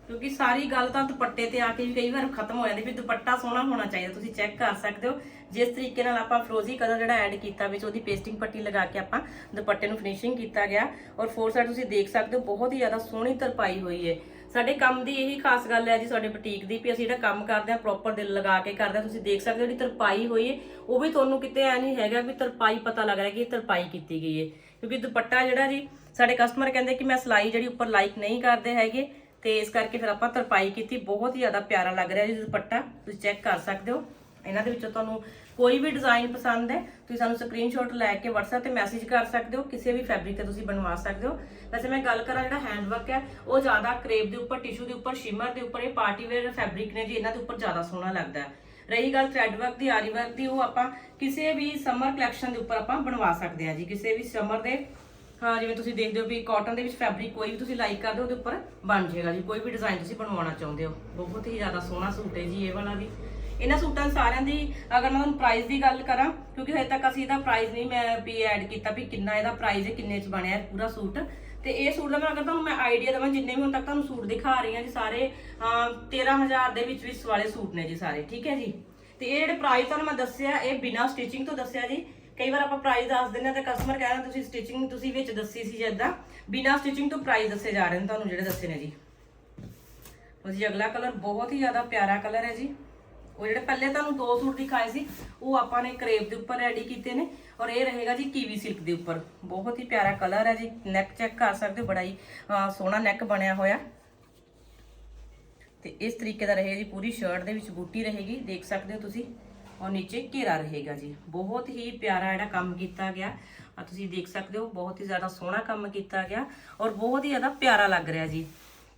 S1: ਕਿਉਂਕਿ ਸਾਰੀ ਗੱਲ ਤਾਂ ਦੁਪੱਟੇ ਤੇ ਆ ਕੇ ਵੀ ਕਈ ਵਾਰ ਖਤਮ ਹੋ ਜਾਂਦੀ ਵੀ ਦੁਪੱਟਾ ਸੋਹਣਾ ਹੋਣਾ ਚਾਹੀਦਾ, ਤੁਸੀਂ ਚੈੱਕ ਕਰ ਸਕਦੇ ਹੋ। ਜਿਸ ਤਰੀਕੇ ਨਾਲ ਆਪਾਂ ਫਰੋਜ਼ੀ ਕਲਰ ਜਿਹੜਾ ਐਡ ਕੀਤਾ ਵਿੱਚ, ਉਹਦੀ ਪੇਸਟਿੰਗ ਪੱਟੀ ਲਗਾ ਕੇ ਆਪਾਂ ਦੁਪੱਟੇ ਨੂੰ ਫਿਨਿਸ਼ਿੰਗ ਕੀਤਾ ਗਿਆ। ਔਰ ਫੋਰ ਸਾਈਡ ਤੁਸੀਂ ਦੇਖ ਸਕਦੇ ਹੋ, ਬਹੁਤ ਹੀ ਜ਼ਿਆਦਾ ਸੋਹਣੀ ਤਰਪਾਈ ਹੋਈ ਹੈ। ਸਾਡੇ ਕੰਮ ਦੀ ਇਹੀ ਖਾਸ ਗੱਲ ਹੈ ਜੀ, ਸਾਡੇ ਬੁਟੀਕ ਦੀ, ਵੀ ਅਸੀਂ ਜਿਹੜਾ ਕੰਮ ਕਰਦੇ ਆ ਪ੍ਰੋਪਰ ਦਿਲ ਲਗਾ ਕੇ ਕਰਦੇ ਆ ਤੁਸੀਂ ਦੇਖ ਸਕਦੇ ਹੋ ਜਿਹੜੀ ਤਰਪਾਈ ਹੋਈ ਹੈ, ਉਹ ਵੀ ਤੁਹਾਨੂੰ ਕਿਤੇ ਐ ਨਹੀਂ ਹੈਗਾ ਵੀ ਤਰਪਾਈ ਪਤਾ ਲੱਗ ਰਿਹਾ ਕਿ ਇਹ ਤਰਪਾਈ ਕੀਤੀ ਗਈ ਹੈ। ਕਿਉਂਕਿ ਦੁਪੱਟਾ ਜਿਹੜਾ ਜੀ, ਸਾਡੇ ਕਸਟਮਰ ਕਹਿੰਦੇ ਕਿ ਮੈਂ ਸਿਲਾਈ ਜਿਹੜੀ ਉੱਪਰ ਲਾਈਕ ਨਹੀਂ ਕਰਦੇ ਹੈਗੇ। ਤੇ ਇਸ ਕਰਕੇ ਫਿਰ ਆਪਾਂ ਤਰਪਾਈ ਕੀਤੀ। ਬਹੁਤ ਹੀ ਜ਼ਿਆਦਾ ਪਿਆਰਾ ਲੱਗ ਰਿਹਾ ਜੀ ਦੁਪੱਟਾ, ਤੁਸੀਂ ਚੈੱਕ ਕਰ ਸਕਦੇ ਹੋ। ਇਹਨਾਂ ਦੇ ਵਿੱਚੋਂ ਤੁਹਾਨੂੰ ਕੋਈ ਵੀ ਡਿਜ਼ਾਈਨ ਪਸੰਦ ਹੈ, ਤੁਸੀਂ ਸਾਨੂੰ ਸਕਰੀਨਸ਼ਾਟ ਲੈ ਕੇ WhatsApp ਤੇ ਮੈਸੇਜ ਕਰ ਸਕਦੇ ਹੋ, ਕਿਸੇ ਵੀ ਫੈਬਰਿਕ ਤੇ ਤੁਸੀਂ ਬਣਵਾ ਸਕਦੇ ਹੋ। ਵੈਸੇ ਮੈਂ ਗੱਲ ਕਰਾਂ ਜਿਹੜਾ ਹੈਂਡਵਰਕ ਹੈ, ਉਹ ਜ਼ਿਆਦਾ ਕਰੇਪ ਦੇ ਉੱਪਰ ਟਿਸ਼ੂ ਦੇ ਉੱਪਰ ਸ਼ਿਮਰ ਦੇ ਉੱਪਰ, ਇਹ ਪਾਰਟੀ ਵੇਅਰ ਫੈਬਰਿਕ ਨੇ ਜੀ, ਇਹਨਾਂ ਦੇ ਉੱਪਰ ਜ਼ਿਆਦਾ ਸੋਹਣਾ ਲੱਗਦਾ ਹੈ। ਰਹੀ ਗੱਲ ਥ੍ਰੈਡ ਵਰਕ ਦੀ, ਆਰੀ ਵਰਕ ਦੀ, ਉਹ ਆਪਾਂ ਕਿਸੇ ਵੀ ਸਮਰ ਕਲੈਕਸ਼ਨ ਦੇ ਉੱਪਰ ਆਪਾਂ ਬਣਵਾ ਸਕਦੇ ਹਾਂ ਜੀ, ਕਿਸੇ ਵੀ ਸਮਰ ਦੇ ਹਾਂ ਜਿਵੇਂ ਤੁਸੀਂ ਦੇਖਦੇ ਹੋ ਵੀ ਕਾਟਨ ਦੇ ਵਿੱਚ ਫੈਬਰਿਕ ਕੋਈ ਵੀ ਤੁਸੀਂ ਲਾਈਕ ਕਰਦੇ ਹੋ ਉਹਦੇ ਉੱਪਰ ਬਣ ਜਾਏਗਾ ਜੀ। ਕੋਈ ਵੀ ਡਿਜ਼ਾਈਨ ਤੁਸੀਂ ਬਣਵਾਉਣਾ ਚਾਹੁੰਦੇ ਹੋ। ਬਹੁਤ ਹੀ ਜ਼ਿਆਦਾ ਸੋਹਣਾ ਸੂਟ ਹੈ ਜੀ ਇਹ ਵਾਲਾ ਵੀ। ਇਹਨਾਂ ਸੂਟਾਂ ਸਾਰਿਆਂ ਦੀ ਅਗਰ ਮੈਂ ਤੁਹਾਨੂੰ ਪ੍ਰਾਈਸ ਦੀ ਗੱਲ ਕਰਾਂ ਕਿਉਂਕਿ ਹਜੇ ਤੱਕ ਅਸੀਂ ਇਹਦਾ ਪ੍ਰਾਈਸ ਨਹੀਂ ਮੈਂ ਵੀ ਐਡ ਕੀਤਾ ਵੀ ਕਿੰਨਾ ਇਹਦਾ ਪ੍ਰਾਈਸ ਹੈ ਕਿੰਨੇ ਚ ਬਣਿਆ ਪੂਰਾ ਸੂਟ। ਤੇ ਇਹ ਸੂਟ ਦਾ ਮੈਂ ਅਗਰ ਤੁਹਾਨੂੰ ਮੈਂ ਆਈਡੀਆ ਦਵਾਂ ਜਿੰਨੇ ਵੀ ਹੁਣ ਤੱਕ ਤੁਹਾਨੂੰ ਸੂਟ ਦਿਖਾ ਰਹੀ ਹਾਂ ਜੀ ਸਾਰੇ ਅਮ, 13000 ਦੇ ਵਿੱਚ ਵਿੱਚ ਵਾਲੇ ਸੂਟ ਨੇ ਜੀ ਸਾਰੇ ਠੀਕ ਹੈ ਜੀ। ਤੇ ਇਹ ਜਿਹੜੇ ਪ੍ਰਾਈਸ ਤੁਹਾਨੂੰ ਮੈਂ ਦੱਸਿਆ ਇਹ ਬਿਨਾ ਸਟਿਚਿੰਗ ਤੋਂ ਦੱਸਿਆ ਜੀ ਕਈ ਵਾਰ ਆਪਾਂ ਪ੍ਰਾਈਸ ਦੱਸ ਦਿੰਦੇ ਹਾਂ ਤੇ ਕਸਟਮਰ ਕਹਿੰਦਾ ਤੁਸੀਂ ਸਟਿਚਿੰਗ ਤੁਸੀਂ ਵਿੱਚ ਦੱਸੀ ਸੀ ਜਿੱਦਾਂ ਬਿਨਾ ਸਟਿਚਿੰਗ ਤੋਂ ਪ੍ਰਾਈਸ ਦੱਸੇ ਜਾ ਰਹੇ ਨੇ ਤੁਹਾਨੂੰ ਜਿਹੜੇ ਦੱਸੇ ਨੇ ਜੀ। ਉਹ ਜੀ, ਅਗਲਾ ਕਲਰ ਬਹੁਤ ਹੀ ਜ਼ਿਆਦਾ ਪਿਆਰਾ ਕਲਰ ਹੈ ਜੀ। ਉਹ ਜਿਹੜੇ ਪਹਿਲੇ ਤੁਹਾਨੂੰ ਦੋ ਸੂਟ ਦਿਖਾਏ ਸੀ, ਉਹ ਆਪਾਂ ਨੇ ਕਰੇਪ ਦੇ ਉੱਪਰ ਰੈਡੀ ਕੀਤੇ ਨੇ। ਔਰ ਇਹ ਰਹੇਗਾ ਜੀ ਕੀਵੀ ਸਿਲਕ ਦੇ ਉੱਪਰ। ਬਹੁਤ ਹੀ ਪਿਆਰਾ ਕਲਰ ਹੈ ਜੀ। ਨੈਕ ਚੈੱਕ ਕਰ ਸਕਦੇ ਹੋ, ਬੜਾ ਹੀ ਸੋਹਣਾ ਨੈਕ ਬਣਿਆ ਹੋਇਆ। ਤੇ ਇਸ ਤਰੀਕੇ ਦਾ ਰਹੇ ਜੀ, ਪੂਰੀ ਸ਼ਰਟ ਦੇ ਵਿੱਚ ਬੂਟੀ ਰਹੇਗੀ, ਦੇਖ ਸਕਦੇ ਹੋ ਤੁਸੀਂ। ਔਰ ਨੀਚੇ ਘੇਰਾ ਰਹੇਗਾ ਜੀ। ਬਹੁਤ ਹੀ ਪਿਆਰਾ ਜਿਹੜਾ ਕੰਮ ਕੀਤਾ ਗਿਆ। ਆ ਤੁਸੀਂ ਦੇਖ ਸਕਦੇ ਹੋ, ਬਹੁਤ ਹੀ ਜ਼ਿਆਦਾ ਸੋਹਣਾ ਕੰਮ ਕੀਤਾ ਗਿਆ ਔਰ ਬਹੁਤ ਹੀ ਜ਼ਿਆਦਾ ਪਿਆਰਾ ਲੱਗ ਰਿਹਾ ਜੀ।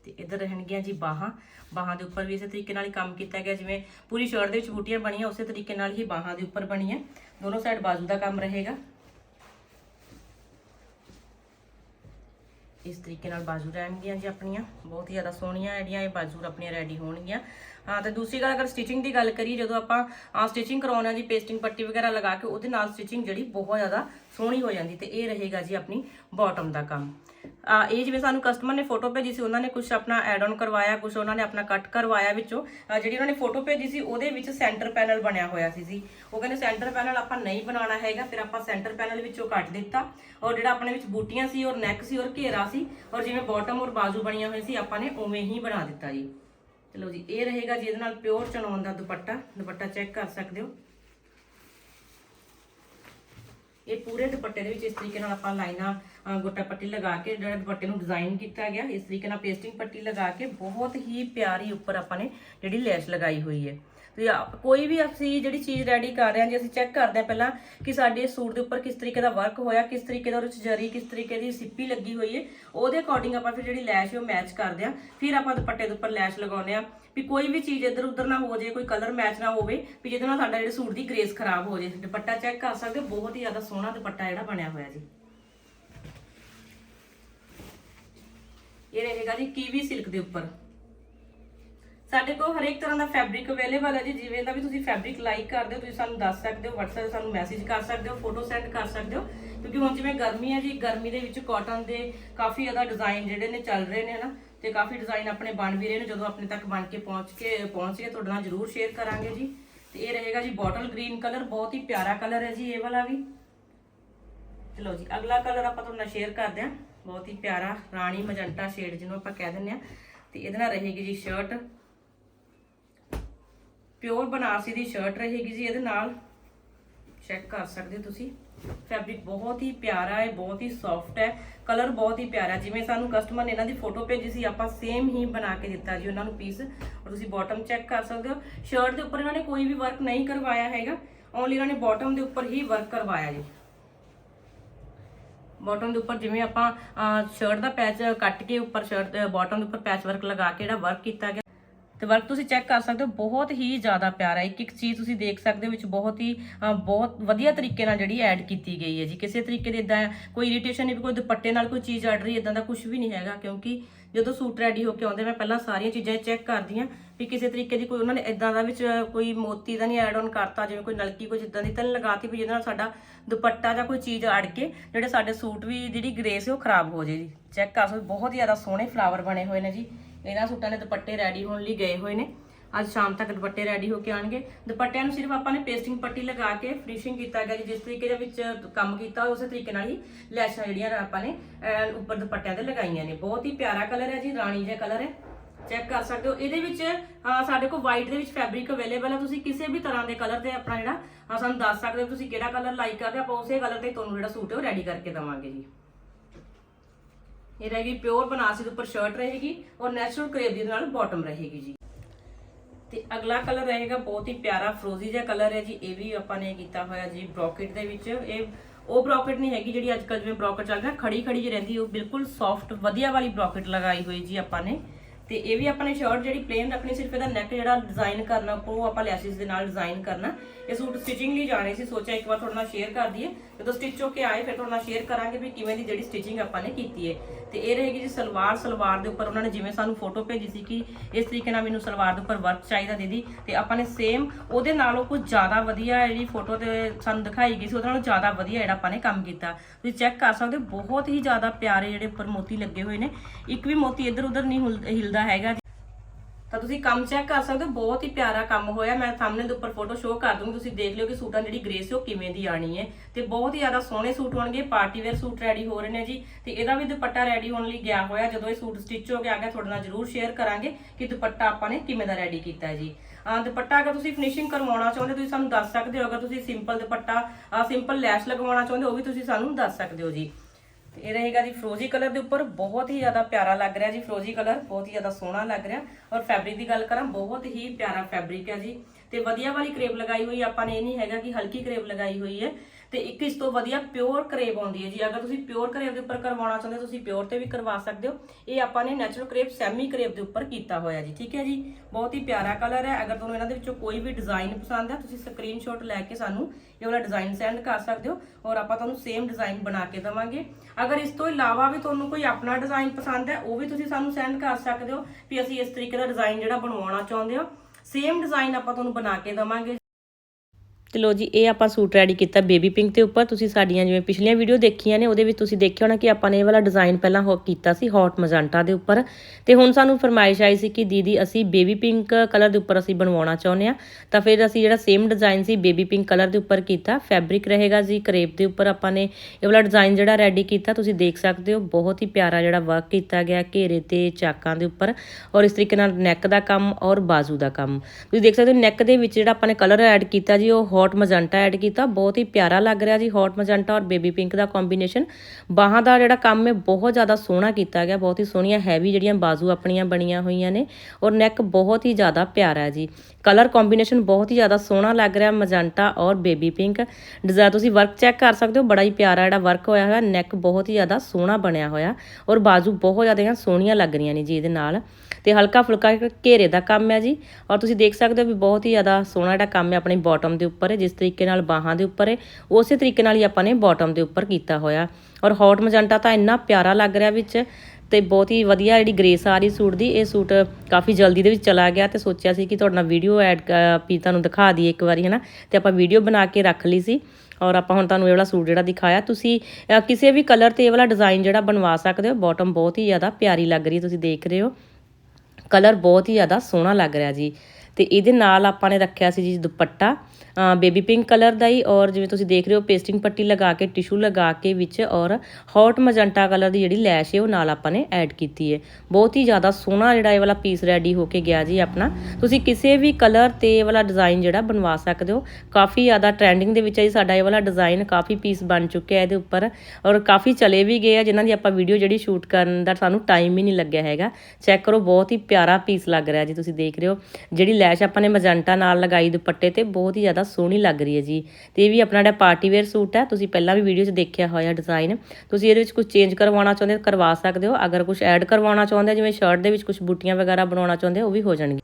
S1: ਤੇ ਇਧਰ ਰਹਿਣਗੀਆਂ ਜੀ ਬਾਹਾਂ। ਬਾਹਾਂ ਦੇ ਉੱਪਰ ਵੀ ਇਸੇ ਤਰੀਕੇ ਨਾਲ ਹੀ ਕੰਮ ਕੀਤਾ ਗਿਆ, ਜਿਵੇਂ ਪੂਰੀ ਸ਼ਰਟ ਦੇ ਵਿੱਚ ਬੂਟੀਆਂ ਬਣੀਆਂ, ਉਸੇ ਤਰੀਕੇ ਨਾਲ ਹੀ ਬਾਹਾਂ ਦੇ ਉੱਪਰ ਬਣੀਆਂ। ਦੋਨੋਂ ਸਾਈਡ ਬਾਜ਼ੂ ਦਾ ਕੰਮ ਰਹੇਗਾ। ਇਸ ਤਰੀਕੇ ਨਾਲ ਬਾਜੂ ਰਹਿਣਗੀਆਂ ਜੀ ਆਪਣੀਆਂ। ਬਹੁਤ ਹੀ ਜ਼ਿਆਦਾ ਸੋਹਣੀਆਂ ਜਿਹੜੀਆਂ ਇਹ ਬਾਜੂ ਆਪਣੀਆਂ ਰੈਡੀ ਹੋਣਗੀਆਂ। ਹਾਂ, ਤੇ ਦੂਸਰੀ ਗੱਲ ਅਗਰ ਸਟਿਚਿੰਗ ਦੀ ਗੱਲ ਕਰੀ ਜਦੋਂ ਆਪਾਂ ਸਟਿਚਿੰਗ ਕਰਾਉਣਾ ਜੀ ਪੇਸਟਿੰਗ ਪੱਟੀ ਵਗੈਰਾ ਲਗਾ ਕੇ, ਉਹਦੇ ਨਾਲ ਸਟਿਚਿੰਗ ਜਿਹੜੀ ਬਹੁਤ ਜ਼ਿਆਦਾ ਸੋਹਣੀ ਹੋ ਜਾਂਦੀ ਤੇ ਇਹ ਰਹੇਗਾ ਜੀ ਆਪਣੀ ਬਾਟਮ ਦਾ ਕੰਮ। ਆ ਇਹ ਜਿਵੇਂ ਸਾਨੂੰ ਕਸਟਮਰ ਨੇ ਫੋਟੋ ਭੇਜੀ ਸੀ, ਉਹਨਾਂ ਨੇ ਕੁਝ ਆਪਣਾ ਐਡ ਆਨ ਕਰਵਾਇਆ ਕੁਝ ਉਹਨਾਂ ਨੇ ਆਪਣਾ ਕੱਟ ਕਰਵਾਇਆ ਵਿੱਚੋਂ ਜਿਹੜੀ ਉਹਨਾਂ ਨੇ ਫੋਟੋ ਭੇਜੀ ਸੀ, ਉਹਦੇ ਵਿੱਚ ਸੈਂਟਰ ਪੈਨਲ ਬਣਿਆ ਹੋਇਆ ਸੀ ਜੀ। ਉਹ ਕਹਿੰਦੇ ਸੈਂਟਰ ਪੈਨਲ ਆਪਾਂ ਨਹੀਂ ਬਣਾਉਣਾ ਹੈਗਾ, ਫਿਰ ਆਪਾਂ ਸੈਂਟਰ ਪੈਨਲ ਵਿੱਚੋਂ ਕੱਟ ਦਿੱਤਾ। ਔਰ ਜਿਹੜਾ ਆਪਣੇ ਵਿੱਚ ਬੂਟੀਆਂ ਸੀ, ਔਰ ਨੈਕ ਸੀ, ਔਰ ਘੇਰਾ ਸੀ, ਔਰ ਜਿਵੇਂ ਬਾਟਮ ਔਰ ਬਾਜ਼ੂ ਬਣੀਆਂ ਹੋਈਆਂ ਸੀ, ਆਪਾਂ ਨੇ ਉਵੇਂ ਹੀ ਬਣਾ ਦਿੱਤਾ ਜੀ। ਚਲੋ ਜੀ, ਇਹ ਰਹੇਗਾ ਜੀ ਨਾਲ ਪਿਓਰ ਚਨੌਨ ਦਾ ਦੁਪੱਟਾ। ਦੁਪੱਟਾ ਚੈੱਕ ਕਰ ਸਕਦੇ ਹੋ। ਇਹ ਪੂਰੇ ਦੁਪੱਟੇ ਦੇ ਵਿੱਚ ਇਸ ਤਰੀਕੇ ਨਾਲ ਆਪਾਂ ਲਾਈਨਾਂ ਗੋਟਾ ਪੱਟੀ ਲਗਾ ਕੇ, ਜਿਹੜਾ ਦੁਪੱਟੇ ਨੂੰ ਡਿਜ਼ਾਈਨ ਕੀਤਾ ਗਿਆ, ਇਸ ਤਰੀਕੇ ਨਾਲ ਪੇਸਟਿੰਗ ਪੱਟੀ ਲਗਾ ਕੇ ਬਹੁਤ ਹੀ ਪਿਆਰੀ ਉੱਪਰ ਆਪਾਂ ਨੇ ਜਿਹੜੀ ਲੈਸ਼ ਲਗਾਈ ਹੋਈ ਹੈ। ਤੇ ਆ- ਕੋਈ ਵੀ ਅਸੀਂ ਜਿਹੜੀ ਚੀਜ਼ ਰੈਡੀ ਕਰ ਰਹੇ ਹਾਂ, ਜੀ ਅਸੀਂ ਚੈੱਕ ਕਰਦੇ ਹਾਂ ਪਹਿਲਾਂ ਕਿ ਸਾਡੇ ਸੂਟ ਦੇ ਉੱਪਰ ਕਿਸ ਤਰੀਕੇ ਦਾ ਵਰਕ ਹੋਇਆ, ਕਿਸ ਤਰੀਕੇ ਦਾ ਉਹਦੇ ਵਿੱਚ ਜਰੀ, ਕਿਸ ਤਰੀਕੇ ਦੀ ਸਿੱਪੀ ਲੱਗੀ ਹੋਈ ਹੈ, ਉਹਦੇ ਅਕੋਰਡਿੰਗ ਆਪਾਂ ਫਿਰ ਜਿਹੜੀ ਲੈਸ਼ ਹੈ ਉਹ ਮੈਚ ਕਰਦੇ ਹਾਂ। ਫਿਰ ਆਪਾਂ ਦੁਪੱਟੇ ਦੇ ਉੱਪਰ ਲੈਸ਼ ਲਗਾਉਂਦੇ ਹਾਂ ਵੀ ਕੋਈ ਵੀ ਚੀਜ਼ ਇੱਧਰ ਉੱਧਰ ਨਾ ਹੋ ਜਾਏ, ਕੋਈ ਕਲਰ ਮੈਚ ਨਾ ਹੋਵੇ, ਵੀ ਜਿਹਦੇ ਨਾਲ ਸਾਡਾ ਜਿਹੜੇ ਸੂਟ ਦੀ ਗ੍ਰੇਸ ਖਰਾਬ ਹੋ ਜਾਏ। ਦੁਪੱਟਾ ਚੈੱਕ ਕਰ ਸਕਦੇ ਹੋ, ਬਹੁਤ ਹੀ ਜ਼ਿਆਦਾ ਸੋਹਣਾ ਦੁਪੱਟਾ ਜਿਹੜਾ ਬਣਿਆ ਹੋਇਆ ਜੀ। ਇਹ ਰਹੇਗਾ ਜੀ ਕੀਵੀ ਸਿਲਕ ਦੇ ਉੱਪਰ। ਸਾਡੇ ਕੋਲ ਹਰੇਕ ਤਰ੍ਹਾਂ ਦਾ ਫੈਬਰਿਕ ਅਵੇਲੇਬਲ ਹੈ ਜੀ, ਜਿਵੇਂ ਦਾ ਵੀ ਤੁਸੀਂ ਫੈਬਰਿਕ ਲਾਈਕ ਕਰਦੇ ਹੋ, ਤੁਸੀਂ ਸਾਨੂੰ ਦੱਸ ਸਕਦੇ ਹੋ, WhatsApp ਤੇ ਸਾਨੂੰ ਮੈਸੇਜ ਕਰ ਸਕਦੇ ਹੋ ਫੋਟੋ ਸੈਂਡ ਕਰ ਸਕਦੇ ਹੋ। ਕਿਉਂਕਿ ਹੁਣ ਜਿਵੇਂ ਗਰਮੀ ਹੈ ਜੀ, ਗਰਮੀ ਦੇ ਵਿੱਚ ਕਾਟਨ ਦੇ ਕਾਫੀ ਜ਼ਿਆਦਾ ਡਿਜ਼ਾਈਨ ਜਿਹੜੇ ਨੇ ਚੱਲ ਰਹੇ ਨੇ, ਹਨਾ? ਤੇ ਕਾਫੀ ਡਿਜ਼ਾਈਨ ਆਪਣੇ ਬਣ ਵੀ ਰਹੇ ਨੇ, ਜਦੋਂ ਆਪਣੇ ਤੱਕ ਬਣ ਕੇ ਪਹੁੰਚ ਕੇ, ਪਹੁੰਚ ਗਏ ਤੁਹਾਡੇ ਨਾਲ ਜਰੂਰ ਸ਼ੇਅਰ ਕਰਾਂਗੇ ਜੀ। ਤੇ ਇਹ ਰਹੇਗਾ ਜੀ ਬੋਟਲ ਗ੍ਰੀਨ ਕਲਰ ਬਹੁਤ ਹੀ ਪਿਆਰਾ ਕਲਰ ਹੈ ਜੀ ਇਹ ਵਾਲਾ ਵੀ। ਚਲੋ ਜੀ, ਅਗਲਾ ਕਲਰ ਆਪਾਂ ਤੁਹਾਡੇ ਨਾਲ ਸ਼ੇਅਰ ਕਰਦੇ ਹਾਂ। ਬਹੁਤ ਹੀ ਪਿਆਰਾ ਰਾਣੀ ਮਜੰਟਾ ਸ਼ੇਡ ਜਿਹਨੂੰ ਆਪਾਂ ਕਹਿ ਦਿੰਦੇ ਆ ਤੇ ਇਹਦੇ ਨਾਲ ਰਹੇਗੀ ਜੀ ਸ਼ਰਟ ਪਿਓਰ ਬਨਾਰਸੀ ਦੀ ਸ਼ਰਟ ਰਹੇਗੀ ਜੀ, ਇਹਦੇ ਨਾਲ ਚੈੱਕ ਕਰ ਸਕਦੇ ਹੋ ਤੁਸੀਂ। ਫੈਬਰਿਕ ਬਹੁਤ ਹੀ ਪਿਆਰਾ ਹੈ, ਬਹੁਤ ਹੀ ਸੌਫਟ ਹੈ ਕਲਰ ਬਹੁਤ ਹੀ ਪਿਆਰਾ ਜਿਵੇਂ ਸਾਨੂੰ ਕਸਟਮਰ ਨੇ ਇਹਨਾਂ ਦੀ ਫੋਟੋ ਭੇਜੀ ਸੀ, ਆਪਾਂ ਸੇਮ ਹੀ ਬਣਾ ਕੇ ਦਿੱਤਾ ਜੀ ਉਹਨਾਂ ਨੂੰ ਪੀਸ ਔਰ ਤੁਸੀਂ ਬਾਟਮ ਚੈੱਕ ਕਰ ਸਕਦੇ ਹੋ। ਸ਼ਰਟ ਦੇ ਉੱਪਰ ਇਹਨਾਂ ਨੇ ਕੋਈ ਵੀ ਵਰਕ ਨਹੀਂ ਕਰਵਾਇਆ ਹੈਗਾ। ਓਨਲੀ ਇਹਨਾਂ ਨੇ ਬਾਟਮ ਦੇ ਉੱਪਰ ਹੀ ਵਰਕ ਕਰਵਾਇਆ ਜੀ। ਬਾਟਮ ਦੇ ਉੱਪਰ ਜਿਵੇਂ ਆਪਾਂ ਸ਼ਰਟ ਦਾ ਪੈਚ ਕੱਟ ਕੇ ਉੱਪਰ ਸ਼ਰਟ ਬਾਟਮ ਦੇ ਉੱਪਰ ਪੈਚ ਵਰਕ ਲਗਾ ਕੇ ਜਿਹੜਾ ਵਰਕ ਕੀਤਾ ਗਿਆ। ਤੇ ਵਰਕ ਤੁਸੀਂ ਚੈੱਕ ਕਰ ਸਕਦੇ ਹੋ, ਬਹੁਤ ਹੀ ਜ਼ਿਆਦਾ ਪਿਆਰਾ ਹੈ। ਇੱਕ ਇੱਕ ਚੀਜ਼ ਤੁਸੀਂ ਦੇਖ ਸਕਦੇ ਹੋ, ਵਿੱਚ ਬਹੁਤ ਹੀ ਬਹੁਤ ਵਧੀਆ ਤਰੀਕੇ ਨਾਲ ਜਿਹੜੀ ਐਡ ਕੀਤੀ ਗਈ ਹੈ ਜੀ। ਕਿਸੇ ਤਰੀਕੇ ਦੇ ਇਦਾਂ ਕੋਈ ਇਰੀਟੇਸ਼ਨ ਨਹੀਂ, ਵੀ ਕੋਈ ਦੁਪੱਟੇ ਨਾਲ ਕੋਈ ਚੀਜ਼ ਅੜ ਰਹੀ ਇਦਾਂ ਦਾ ਕੁਝ ਵੀ ਨਹੀਂ ਹੈਗਾ, ਕਿਉਂਕਿ ਜਦੋਂ ਸੂਟ ਰੈਡੀ ਹੋ ਕੇ ਆਉਂਦੇ, ਮੈਂ ਪਹਿਲਾਂ ਸਾਰੀਆਂ ਚੀਜ਼ਾਂ ਚੈੱਕ ਕਰਦੀ ਹਾਂ ਵੀ ਕਿਸੇ ਤਰੀਕੇ ਦੀ ਕੋਈ ਉਹਨਾਂ ਨੇ ਇਦਾਂ ਦਾ ਵਿੱਚ ਕੋਈ ਮੋਤੀ ਦਾ ਨਹੀਂ ਐਡ ਆਨ ਕਰਤਾ, ਜਿਵੇਂ ਕੋਈ ਨਲਕੀ ਕੁਝ ਇਦਾਂ ਦੀ ਤਾਂ ਨਹੀਂ ਲਗਾਤੀ ਵੀ ਜਿਹਦੇ ਨਾਲ ਸਾਡਾ ਦੁਪੱਟਾ ਜਾਂ ਕੋਈ ਚੀਜ਼ ਅੜ ਕੇ ਜਿਹੜੇ ਸਾਡੇ ਸੂਟ ਵੀ ਜਿਹੜੀ ਗ੍ਰੇਸ ਹੈ ਉਹ ਖਰਾਬ ਹੋ ਜੇ ਜੀ। ਚੈੱਕ ਕਰ ਸਕਦੇ ਬਹੁਤ ਹੀ ਜ਼ਿਆਦਾ ਸੋਹਣੇ ਫਲਾਵਰ ਬਣੇ ਹੋਏ ਨੇ ਜੀ। ਇਹਨਾਂ ਸੂਟਾਂ ਦੇ ਦੁਪੱਟੇ ਰੈਡੀ ਹੋਣ ਲਈ ਗਏ ਹੋਏ ਨੇ। ਅੱਜ ਸ਼ਾਮ ਤੱਕ ਦੁਪੱਟੇ ਰੈਡੀ ਹੋ ਕੇ ਆਣਗੇ ਦੁਪੱਟਿਆਂ ਨੂੰ ਸਿਰਫ ਆਪਾਂ ਨੇ ਪੇਸਟਿੰਗ ਪੱਟੀ ਲਗਾ ਕੇ ਫਿਨਿਸ਼ਿੰਗ ਕੀਤਾ ਗਿਆ ਜੀ ਜਿਸ ਤਰੀਕੇ ਦੇ ਵਿੱਚ ਕੰਮ ਕੀਤਾ ਉਸੇ ਤਰੀਕੇ ਨਾਲ ਹੀ ਲੈਸ਼ਾਂ ਜਿਹੜੀਆਂ ਆਪਾਂ ਨੇ ਉੱਪਰ ਦੁਪੱਟਿਆਂ ਤੇ ਲਗਾਈਆਂ ਨੇ। ਬਹੁਤ ਹੀ ਪਿਆਰਾ ਕਲਰ ਹੈ ਜੀ ਰਾਣੀ ਜਿਹਾ ਕਲਰ ਹੈ। ਚੈੱਕ ਕਰ ਸਕਦੇ ਹੋ। ਇਹਦੇ ਵਿੱਚ ਸਾਡੇ ਕੋਲ ਵਾਈਟ ਦੇ ਵਿੱਚ ਫੈਬਰਿਕ ਅਵੇਲੇਬਲ ਹੈ ਤੁਸੀਂ ਕਿਸੇ ਵੀ ਤਰ੍ਹਾਂ ਦੇ ਕਲਰ ਤੇ ਆਪਣਾ ਜਿਹੜਾ ਸਾਨੂੰ ਦੱਸ ਸਕਦੇ ਹੋ ਤੁਸੀਂ ਕਿਹੜਾ ਕਲਰ ਲਾਈਕ ਕਰਦੇ ਹੋ, ਆਪਾਂ ਉਸੇ ਕਲਰ ਤੇ ਤੁਹਾਨੂੰ ਜਿਹੜਾ ਸੂਟ ਹੈ ਉਹ ਰੈਡੀ ਕਰਕੇ ਦਵਾਂਗੇ ਜੀ। ਇਹ ਰਹੇਗੀ ਪਿਓਰ ਬਨਾਰਸੀ ਦੇ ਉੱਪਰ ਸ਼ਰਟ ਰਹੇਗੀ ਔਰ ਨੈਚੁਰਲ ਕਰੇਪ ਦੀ ਨਾਲ ਬਾਟਮ ਰਹੇਗੀ ਜੀ। ਤੇ ਅਗਲਾ ਕਲਰ ਰਹੇਗਾ ਬਹੁਤ ਹੀ ਪਿਆਰਾ ਫਰੋਜ਼ੀ ਜਿਹਾ ਕਲਰ ਹੈ ਜੀ, ਇਹ ਵੀ ਆਪਾਂ ਨੇ ਕੀਤਾ ਹੋਇਆ ਜੀ ਬ੍ਰੋਕਟ ਦੇ ਵਿੱਚ। ਇਹ ਉਹ ਬ੍ਰੋਕਟ ਨਹੀਂ ਹੈਗੀ ਜਿਹੜੀ ਅੱਜ ਕੱਲ ਜਿਵੇਂ ਬ੍ਰੋਕਟ ਚੱਲ ਰਿਹਾ ਖੜੀ ਖੜੀ ਜਿਹੀ ਰਹਿੰਦੀ, ਉਹ ਬਿਲਕੁਲ ਸੌਫਟ ਵਧੀਆ ਵਾਲੀ ਬ੍ਰੋਕਟ ਲਗਾਈ ਹੋਈ ਜੀ ਆਪਾਂ ਨੇ। ਤੇ ਇਹ ਵੀ ਆਪਾਂ ਨੇ ਸ਼ਰਟ ਜਿਹੜੀ ਪਲੇਨ ਰੱਖਣੀ, ਸਿਰਫ ਇਹਦਾ ਨੈਕ ਜਿਹੜਾ ਡਿਜ਼ਾਈਨ ਕਰਨਾ, ਉਹ ਆਪਾਂ ਲੈਸਿਸ ਦੇ ਨਾਲ ਡਿਜ਼ਾਈਨ ਕਰਨਾ। ਇਹ ਸੂਟ ਸਟਿਚਿੰਗ ਲਈ ਜਾਣੇ ਸੀ, ਸੋਚਿਆ ਇੱਕ ਵਾਰ ਤੁਹਾਡੇ ਨਾਲ ਸ਼ੇਅਰ ਕਰ ਦਈਏ। ਜਦੋਂ ਸਟਿਚ ਹੋ ਕੇ ਆਏ, ਫਿਰ ਤੁਹਾਡੇ ਨਾਲ ਸ਼ੇਅਰ ਕਰਾਂਗੇ ਵੀ ਕਿਵੇਂ ਦੀ ਜਿਹੜੀ ਸਟਿਚਿੰਗ ਆਪਾਂ ਨੇ ਕੀਤੀ ਹੈ। ਤੇ ਇਹ ਰਹੇਗੀ ਜੀ ਸਲਵਾਰ ਸਲਵਾਰ ਦੇ ਉੱਪਰ ਉਹਨਾਂ ਨੇ ਜਿਵੇਂ ਸਾਨੂੰ ਫੋਟੋ ਭੇਜੀ ਸੀ ਕਿ ਇਸ ਤਰੀਕੇ ਨਾਲ ਮੈਨੂੰ ਸਲਵਾਰ ਦੇ ਉੱਪਰ ਵਰਕ ਚਾਹੀਦਾ ਦੀਦੀ। ਤੇ ਆਪਾਂ ਨੇ ਸੇਮ ਉਹਦੇ ਨਾਲੋਂ ਕੁਝ ਜ਼ਿਆਦਾ ਵਧੀਆ ਜਿਹੜੀ ਫੋਟੋ ਤੇ ਸਾਨੂੰ ਦਿਖਾਈ ਗਈ ਸੀ, ਉਹਦੇ ਨਾਲੋਂ ਜ਼ਿਆਦਾ ਵਧੀਆ ਜਿਹੜਾ ਆਪਾਂ ਨੇ ਕੰਮ ਕੀਤਾ। ਤੁਸੀਂ ਚੈੱਕ ਕਰ ਸਕਦੇ ਹੋ, ਬਹੁਤ ਹੀ ਜ਼ਿਆਦਾ ਪਿਆਰੇ ਜਿਹੜੇ ਉੱਪਰ ਮੋਤੀ ਲੱਗੇ ਹੋਏ ਨੇ। ਇੱਕ ਵੀ ਮੋਤੀ ਇੱਧਰ ਉੱਧਰ ਨਹੀਂ ਹੁਲ- ਹਿਲਦਾ ਹੈਗਾ ਤਾਂ ਤੁਸੀਂ ਕੰਮ ਚੈੱਕ ਕਰ ਸਕਦੇ ਹੋ, ਬਹੁਤ ਹੀ ਪਿਆਰਾ ਕੰਮ ਹੋਇਆ। ਮੈਂ ਸਾਹਮਣੇ ਦੇ ਉੱਪਰ ਫੋਟੋ ਸ਼ੋਅ ਕਰ ਦੂੰਗੀ ਤੁਸੀਂ ਦੇਖ ਲਿਓ ਕਿ ਸੂਟਾਂ ਜਿਹੜੀ ਗ੍ਰੇਸ ਉਹ ਕਿਵੇਂ ਦੀ ਆਣੀ ਹੈ। ਤੇ ਬਹੁਤ ਹੀ ਜ਼ਿਆਦਾ ਸੋਹਣੇ ਸੂਟ ਹੋਣਗੇ ਪਾਰਟੀ ਵੇਅਰ ਸੂਟ ਰੈਡੀ ਹੋ ਰਹੇ ਨੇ ਜੀ। ਤੇ ਇਹਦਾ ਵੀ ਦੁਪੱਟਾ ਰੈਡੀ ਹੋਣ ਲਈ ਗਿਆ ਹੋਇਆ, ਜਦੋਂ ਇਹ ਸੂਟ ਸਟਿਚ ਹੋ ਕੇ ਆ ਗਿਆ, ਤੁਹਾਡੇ ਨਾਲ ਜਰੂਰ ਸ਼ੇਅਰ ਕਰਾਂਗੇ ਕਿ ਦੁਪੱਟਾ ਆਪਾਂ ਨੇ ਕਿਵੇਂ ਦਾ ਰੈਡੀ ਕੀਤਾ ਜੀ। ਦੁਪੱਟਾ ਅਗਰ ਤੁਸੀਂ ਫਿਨਿਸ਼ਿੰਗ ਕਰਵਾਉਣਾ ਚਾਹੁੰਦੇ ਤੁਸੀਂ ਸਾਨੂੰ ਦੱਸ ਸਕਦੇ ਹੋ। ਅਗਰ ਤੁਸੀਂ ਸਿੰਪਲ ਦੁਪੱਟਾ ਸਿੰਪਲ ਲੈਸ਼ ਲਗਵਾਉਣਾ ਚਾਹੁੰਦੇ ਹੋ, ਉਹ ਵੀ ਤੁਸੀਂ ਸਾਨੂੰ ਦੱਸ ਸਕਦੇ ਹੋ ਜੀ। ਤੇ ਇਹ ਰਹੇਗਾ ਜੀ ਫਰੋਜ਼ੀ ਕਲਰ ਦੇ ਉੱਪਰ, ਬਹੁਤ ਹੀ ਜ਼ਿਆਦਾ ਪਿਆਰਾ ਲੱਗ ਰਿਹਾ ਜੀ ਫਰੋਜ਼ੀ ਕਲਰ ਬਹੁਤ ਹੀ ਜ਼ਿਆਦਾ ਸੋਹਣਾ ਲੱਗ ਰਿਹਾ। ਔਰ ਫੈਬਰਿਕ ਦੀ ਗੱਲ ਕਰਾਂ, ਬਹੁਤ ਹੀ ਪਿਆਰਾ ਫੈਬਰਿਕ ਹੈ ਜੀ। ਤੇ ਵਧੀਆ ਵਾਲੀ ਕਰੇਪ ਲਗਾਈ ਹੋਈ ਆਪਾਂ ਨੇ, ਇਹ ਨਹੀਂ ਹੈਗਾ ਕਿ ਹਲਕੀ ਕਰੇਪ ਲਗਾਈ ਹੋਈ ਹੈ। ਤੇ ਇੱਕ ਇਸ ਤੋਂ ਵਧੀਆ ਪਿਓਰ ਕਰੇਬ ਆਉਂਦੀ ਹੈ ਜੀ। ਅਗਰ ਤੁਸੀਂ ਪਿਓਰ ਕਰੇਬ ਦੇ ਉੱਪਰ ਕਰਵਾਉਣਾ ਚਾਹੁੰਦੇ ਹੋ, ਤੁਸੀਂ ਪਿਓਰ ਤੇ ਵੀ ਕਰਵਾ ਸਕਦੇ ਹੋ। ਇਹ ਆਪਾਂ ਨੇ ਨੈਚੁਰਲ ਕਰੇਬ ਸੈਮੀ ਕਰੇਬ ਦੇ ਉੱਪਰ ਕੀਤਾ ਹੋਇਆ ਜੀ, ਠੀਕ ਹੈ ਜੀ? ਬਹੁਤ ਹੀ ਪਿਆਰਾ ਕਲਰ ਹੈ। ਅਗਰ ਤੁਹਾਨੂੰ ਇਹਨਾਂ ਦੇ ਵਿੱਚੋਂ ਕੋਈ ਵੀ ਡਿਜ਼ਾਈਨ ਪਸੰਦ ਹੈ, ਤੁਸੀਂ ਸਕਰੀਨਸ਼ਾਟ ਲੈ ਕੇ ਸਾਨੂੰ ਇਹ ਵਾਲਾ ਡਿਜ਼ਾਈਨ ਸੈਂਡ ਕਰ ਸਕਦੇ ਹੋ ਔਰ ਆਪਾਂ ਤੁਹਾਨੂੰ ਸੇਮ ਡਿਜ਼ਾਈਨ ਬਣਾ ਕੇ ਦੇਵਾਂਗੇ। ਅਗਰ ਇਸ ਤੋਂ ਇਲਾਵਾ ਵੀ ਤੁਹਾਨੂੰ ਕੋਈ ਆਪਣਾ ਡਿਜ਼ਾਈਨ ਪਸੰਦ ਹੈ, ਉਹ ਵੀ ਤੁਸੀਂ ਸਾਨੂੰ ਸੈਂਡ ਕਰ ਸਕਦੇ ਹੋ ਵੀ ਅਸੀਂ ਇਸ ਤਰੀਕੇ ਦਾ ਡਿਜ਼ਾਈਨ ਜਿਹੜਾ ਬਣਵਾਉਣਾ ਚਾਹੁੰਦੇ ਹੋ। ਸੇਮ ਡਿਜ਼ਾਈਨ ਆਪਾਂ ਤੁਹਾਨੂੰ ਬਣਾ ਕੇ ਦੇਵਾਂਗੇ। ਤੇ ਲੋ ਜੀ, ਇਹ ਆਪਾਂ ਸੂਟ ਰੈਡੀ ਕੀਤਾ ਬੇਬੀ ਪਿੰਕ ਦੇ ਉੱਪਰ। ਤੁਸੀਂ ਸਾਡੀਆਂ ਜਿਵੇਂ ਪਿਛਲੀਆਂ ਵੀਡੀਓ ਦੇਖੀਆਂ ਨੇ, ਉਹਦੇ ਵਿੱਚ ਤੁਸੀਂ ਦੇਖਿਆ ਹੋਣਾ ਕਿ ਆਪਾਂ ਨੇ ਇਹ ਵਾਲਾ ਡਿਜ਼ਾਈਨ ਪਹਿਲਾਂ ਹੋ, ਕੀਤਾ ਸੀ ਹੌਟ ਮਜੰਟਾ ਦੇ ਉੱਪਰ। ਤੇ ਹੁਣ ਸਾਨੂੰ ਫਰਮਾਇਸ਼ ਆਈ ਸੀ ਕਿ ਦੀਦੀ ਅਸੀਂ ਬੇਬੀ ਪਿੰਕ ਕਲਰ ਦੇ ਉੱਪਰ ਅਸੀਂ ਬਣਵਾਉਣਾ ਚਾਹੁੰਦੇ ਆ ਤਾਂ ਫਿਰ ਅਸੀਂ ਜਿਹੜਾ ਸੇਮ ਡਿਜ਼ਾਈਨ ਸੀ ਬੇਬੀ ਪਿੰਕ ਕਲਰ ਦੇ ਉੱਪਰ ਕੀਤਾ। ਫੈਬਰਿਕ ਰਹੇਗਾ ਜੀ ਕਰੇਪ ਦੇ ਉੱਪਰ ਆਪਾਂ ਨੇ ਇਹ ਵਾਲਾ ਡਿਜ਼ਾਈਨ ਜਿਹੜਾ ਰੈਡੀ ਕੀਤਾ। ਤੁਸੀਂ ਦੇਖ ਸਕਦੇ ਹੋ, ਬਹੁਤ ਹੀ ਪਿਆਰਾ ਜਿਹੜਾ ਵਰਕ ਕੀਤਾ ਗਿਆ ਘੇਰੇ ਤੇ ਚਾਕਾਂ ਦੇ ਉੱਪਰ। ਔਰ ਇਸ ਤਰੀਕੇ ਨਾਲ ਨੈਕ ਦਾ ਕੰਮ ਔਰ ਬਾਜ਼ੂ ਦਾ ਕੰਮ। ਤੁਸੀਂ ਦੇਖ ਸਕਦੇ ਹੋ ਨੈਕ ਦੇ ਵਿੱਚ ਜਿਹੜਾ ਆਪਾਂ ਨੇ ਕਲਰ ਐਡ ਕੀਤਾ ਜੀ, ਉਹ ਹੌਟ ਮਜੰਟਾ ਐਡ ਕੀਤਾ। ਬਹੁਤ ਹੀ ਪਿਆਰਾ ਲੱਗ ਰਿਹਾ ਜੀ ਹੌਟ ਮਜੰਟਾ ਔਰ ਬੇਬੀ ਪਿੰਕ ਦਾ ਕੰਬੀਨੇਸ਼ਨ। ਬਾਹਾਂ ਦਾ ਜਿਹੜਾ ਕੰਮ ਹੈ, ਬਹੁਤ ਜ਼ਿਆਦਾ ਸੋਹਣਾ ਕੀਤਾ ਗਿਆ। ਬਹੁਤ ਹੀ ਸੋਹਣੀਆਂ ਹੈਵੀ ਜਿਹੜੀਆਂ ਬਾਜ਼ੂ ਆਪਣੀਆਂ ਬਣੀਆਂ ਹੋਈਆਂ ਨੇ ਔਰ ਨੈਕ ਬਹੁਤ ਹੀ ਜ਼ਿਆਦਾ ਪਿਆਰਾ ਹੈ ਜੀ। ਕਲਰ ਕੰਬੀਨੇਸ਼ਨ ਬਹੁਤ ਹੀ ਜ਼ਿਆਦਾ ਸੋਹਣਾ ਲੱਗ ਰਿਹਾ ਮਜੰਟਾ ਔਰ ਬੇਬੀ ਪਿੰਕ। ਡਿਜ਼ਾਈਨ ਤੁਸੀਂ ਵਰਕ ਚੈੱਕ ਕਰ ਸਕਦੇ ਹੋ, ਬੜਾ ਹੀ ਪਿਆਰਾ ਜਿਹੜਾ ਵਰਕ ਹੋਇਆ ਹੋਇਆ। ਨੈਕ ਬਹੁਤ ਹੀ ਜ਼ਿਆਦਾ ਸੋਹਣਾ ਬਣਿਆ ਹੋਇਆ ਔਰ ਬਾਜ਼ੂ ਬਹੁਤ ਜ਼ਿਆਦਾ ਸੋਹਣੀਆਂ ਲੱਗ ਰਹੀਆਂ ਨੇ ਜੀ ਇਹਦੇ ਨਾਲ। ਤੇ ਹਲਕਾ ਫੁਲਕਾ ਇੱਕ ਘੇਰੇ ਦਾ ਕੰਮ ਹੈ ਜੀ। ਔਰ ਤੁਸੀਂ ਦੇਖ ਸਕਦੇ ਹੋ ਵੀ ਬਹੁਤ ਹੀ ਜ਼ਿਆਦਾ ਸੋਹਣਾ ਜਿਹੜਾ ਕੰਮ ਹੈ ਆਪਣੀ ਬਾਟਮ ਦੇ ਉੱਪਰ ਹੈ ਜਿਸ ਤਰੀਕੇ ਨਾਲ ਬਾਹਾਂ ਦੇ ਉੱਪਰ ਹੈ ਉਸੇ ਤਰੀਕੇ ਨਾਲ ਹੀ ਆਪਾਂ ਨੇ ਬਾਟਮ ਦੇ ਉੱਪਰ ਕੀਤਾ ਹੋਇਆ। ਔਰ ਹੌਟ ਮਜੰਟਾ ਤਾਂ ਇੰਨਾ ਪਿਆਰਾ ਲੱਗ ਰਿਹਾ ਵਿੱਚ ਤੇ ਬਹੁਤ ਹੀ ਵਧੀਆ ਜਿਹੜੀ ਗ੍ਰੇਸ ਆ ਰਹੀ ਸੂਟ ਦੀ। ਇਹ ਸੂਟ ਕਾਫੀ ਜਲਦੀ ਦੇ ਵਿੱਚ ਚਲਾ ਗਿਆ ਤੇ ਸੋਚਿਆ ਸੀ ਕਿ ਤੁਹਾਡੇ ਨਾਲ ਵੀਡੀਓ ਐਡ ਵੀ ਤੁਹਾਨੂੰ ਦਿਖਾ ਦਈਏ ਇੱਕ ਵਾਰੀ, ਹਨਾ? ਤੇ ਆਪਾਂ ਵੀਡੀਓ ਬਣਾ ਕੇ ਰੱਖ ਲਈ ਸੀ। ਔਰ ਆਪਾਂ ਹੁਣ ਤੁਹਾਨੂੰ ਇਹ ਵਾਲਾ ਸੂਟ ਜਿਹੜਾ ਦਿਖਾਇਆ, ਤੁਸੀਂ ਕਿਸੇ ਵੀ ਕਲਰ ਤੇ ਇਹ ਵਾਲਾ ਡਿਜ਼ਾਈਨ ਜਿਹੜਾ ਬਣਵਾ ਸਕਦੇ ਹੋ ਬਾਟਮ ਬਹੁਤ ਹੀ ਜ਼ਿਆਦਾ ਪਿਆਰੀ ਲੱਗ ਰਹੀ ਹੈ, ਤੁਸੀਂ ਦੇਖ ਰਹੇ ਹੋ। ਕਲਰ ਬਹੁਤ ਹੀ ਜ਼ਿਆਦਾ ਸੋਹਣਾ ਲੱਗ ਰਿਹਾ ਜੀ। ਤੇ ਇਹਦੇ ਨਾਲ ਆਪਾਂ ਨੇ ਰੱਖਿਆ ਸੀ ਜੀ ਦੁਪੱਟਾ। ਬੇਬੀ ਪਿੰਕ ਕਲਰ ਦਾ ਹੀ ਔਰ ਜਿਵੇਂ ਤੁਸੀਂ ਦੇਖ ਰਹੇ ਹੋ ਪੇਸਟਿੰਗ ਪੱਟੀ ਲਗਾ ਕੇ ਟਿਸ਼ੂ ਲਗਾ ਕੇ ਵਿੱਚ ਔਰ ਹੌਟ ਮਜੰਟਾ ਕਲਰ ਦੀ ਜਿਹੜੀ ਲੈਸ਼ ਹੈ, ਉਹ ਨਾਲ ਆਪਾਂ ਨੇ ਐਡ ਕੀਤੀ ਹੈ। ਬਹੁਤ ਹੀ ਜ਼ਿਆਦਾ ਸੋਹਣਾ ਜਿਹੜਾ ਇਹ ਵਾਲਾ ਪੀਸ ਰੈਡੀ ਹੋ ਕੇ ਗਿਆ ਜੀ ਆਪਣਾ। ਤੁਸੀਂ ਕਿਸੇ ਵੀ ਕਲਰ ਤੇ ਇਹ ਵਾਲਾ ਡਿਜ਼ਾਈਨ ਜਿਹੜਾ ਬਣਵਾ ਸਕਦੇ ਹੋ। ਕਾਫੀ ਜ਼ਿਆਦਾ ਟ੍ਰੈਂਡਿੰਗ ਦੇ ਵਿੱਚ ਹੈ ਜੀ, ਸਾਡਾ ਇਹ ਵਾਲਾ ਡਿਜ਼ਾਈਨ ਕਾਫੀ ਪੀਸ ਬਣ ਚੁੱਕਿਆ ਇਹਦੇ ਉੱਪਰ ਔਰ ਕਾਫੀ ਚਲੇ ਵੀ ਗਏ ਆ, ਜਿਨ੍ਹਾਂ ਦੀ ਆਪਾਂ ਵੀਡੀਓ ਜਿਹੜੀ ਸ਼ੂਟ ਕਰਨ ਦਾ ਸਾਨੂੰ ਟਾਈਮ ਹੀ ਨਹੀਂ ਲੱਗਿਆ ਹੈਗਾ। ਚੈੱਕ ਕਰੋ, ਬਹੁਤ ਹੀ ਪਿਆਰਾ ਪੀਸ ਲੱਗ ਰਿਹਾ ਜੀ, ਤੁਸੀਂ ਦੇਖ ਰਹੇ ਹੋ। ਜਿਹੜੀ ਲੈਸ਼ ਆਪਾਂ ਨੇ ਮਜੰਟਾ ਨਾਲ ਲਗਾਈ ਦੁਪੱਟੇ ਤੇ, ਬਹੁਤ ਹੀ ਜ਼ਿਆਦਾ ਸੋਹਣੀ ਲੱਗ ਰਹੀ ਹੈ ਜੀ। ਤੇ ਇਹ ਵੀ ਆਪਣਾ ਜਿਹੜਾ ਪਾਰਟੀ ਵੇਅਰ ਸੂਟ ਹੈ, ਤੁਸੀਂ ਪਹਿਲਾਂ ਵੀ ਵੀਡੀਓ 'ਚ ਦੇਖਿਆ ਹੋਇਆ ਡਿਜ਼ਾਈਨ ਤੁਸੀਂ ਇਹਦੇ ਵਿੱਚ ਕੁਝ ਚੇਂਜ ਕਰਵਾਉਣਾ ਚਾਹੁੰਦੇ ਹੋ, ਕਰਵਾ ਸਕਦੇ ਹੋ। ਅਗਰ ਕੁਝ ਐਡ ਕਰਵਾਉਣਾ ਚਾਹੁੰਦੇ ਹੋ, ਜਿਵੇਂ ਸ਼ਰਟ ਦੇ ਵਿੱਚ ਕੁਝ ਬੂਟੀਆਂ ਵਗੈਰਾ ਬਣਾਉਣਾ ਚਾਹੁੰਦੇ ਹੋ, ਉਹ ਵੀ ਹੋ ਜਾਣਗੇ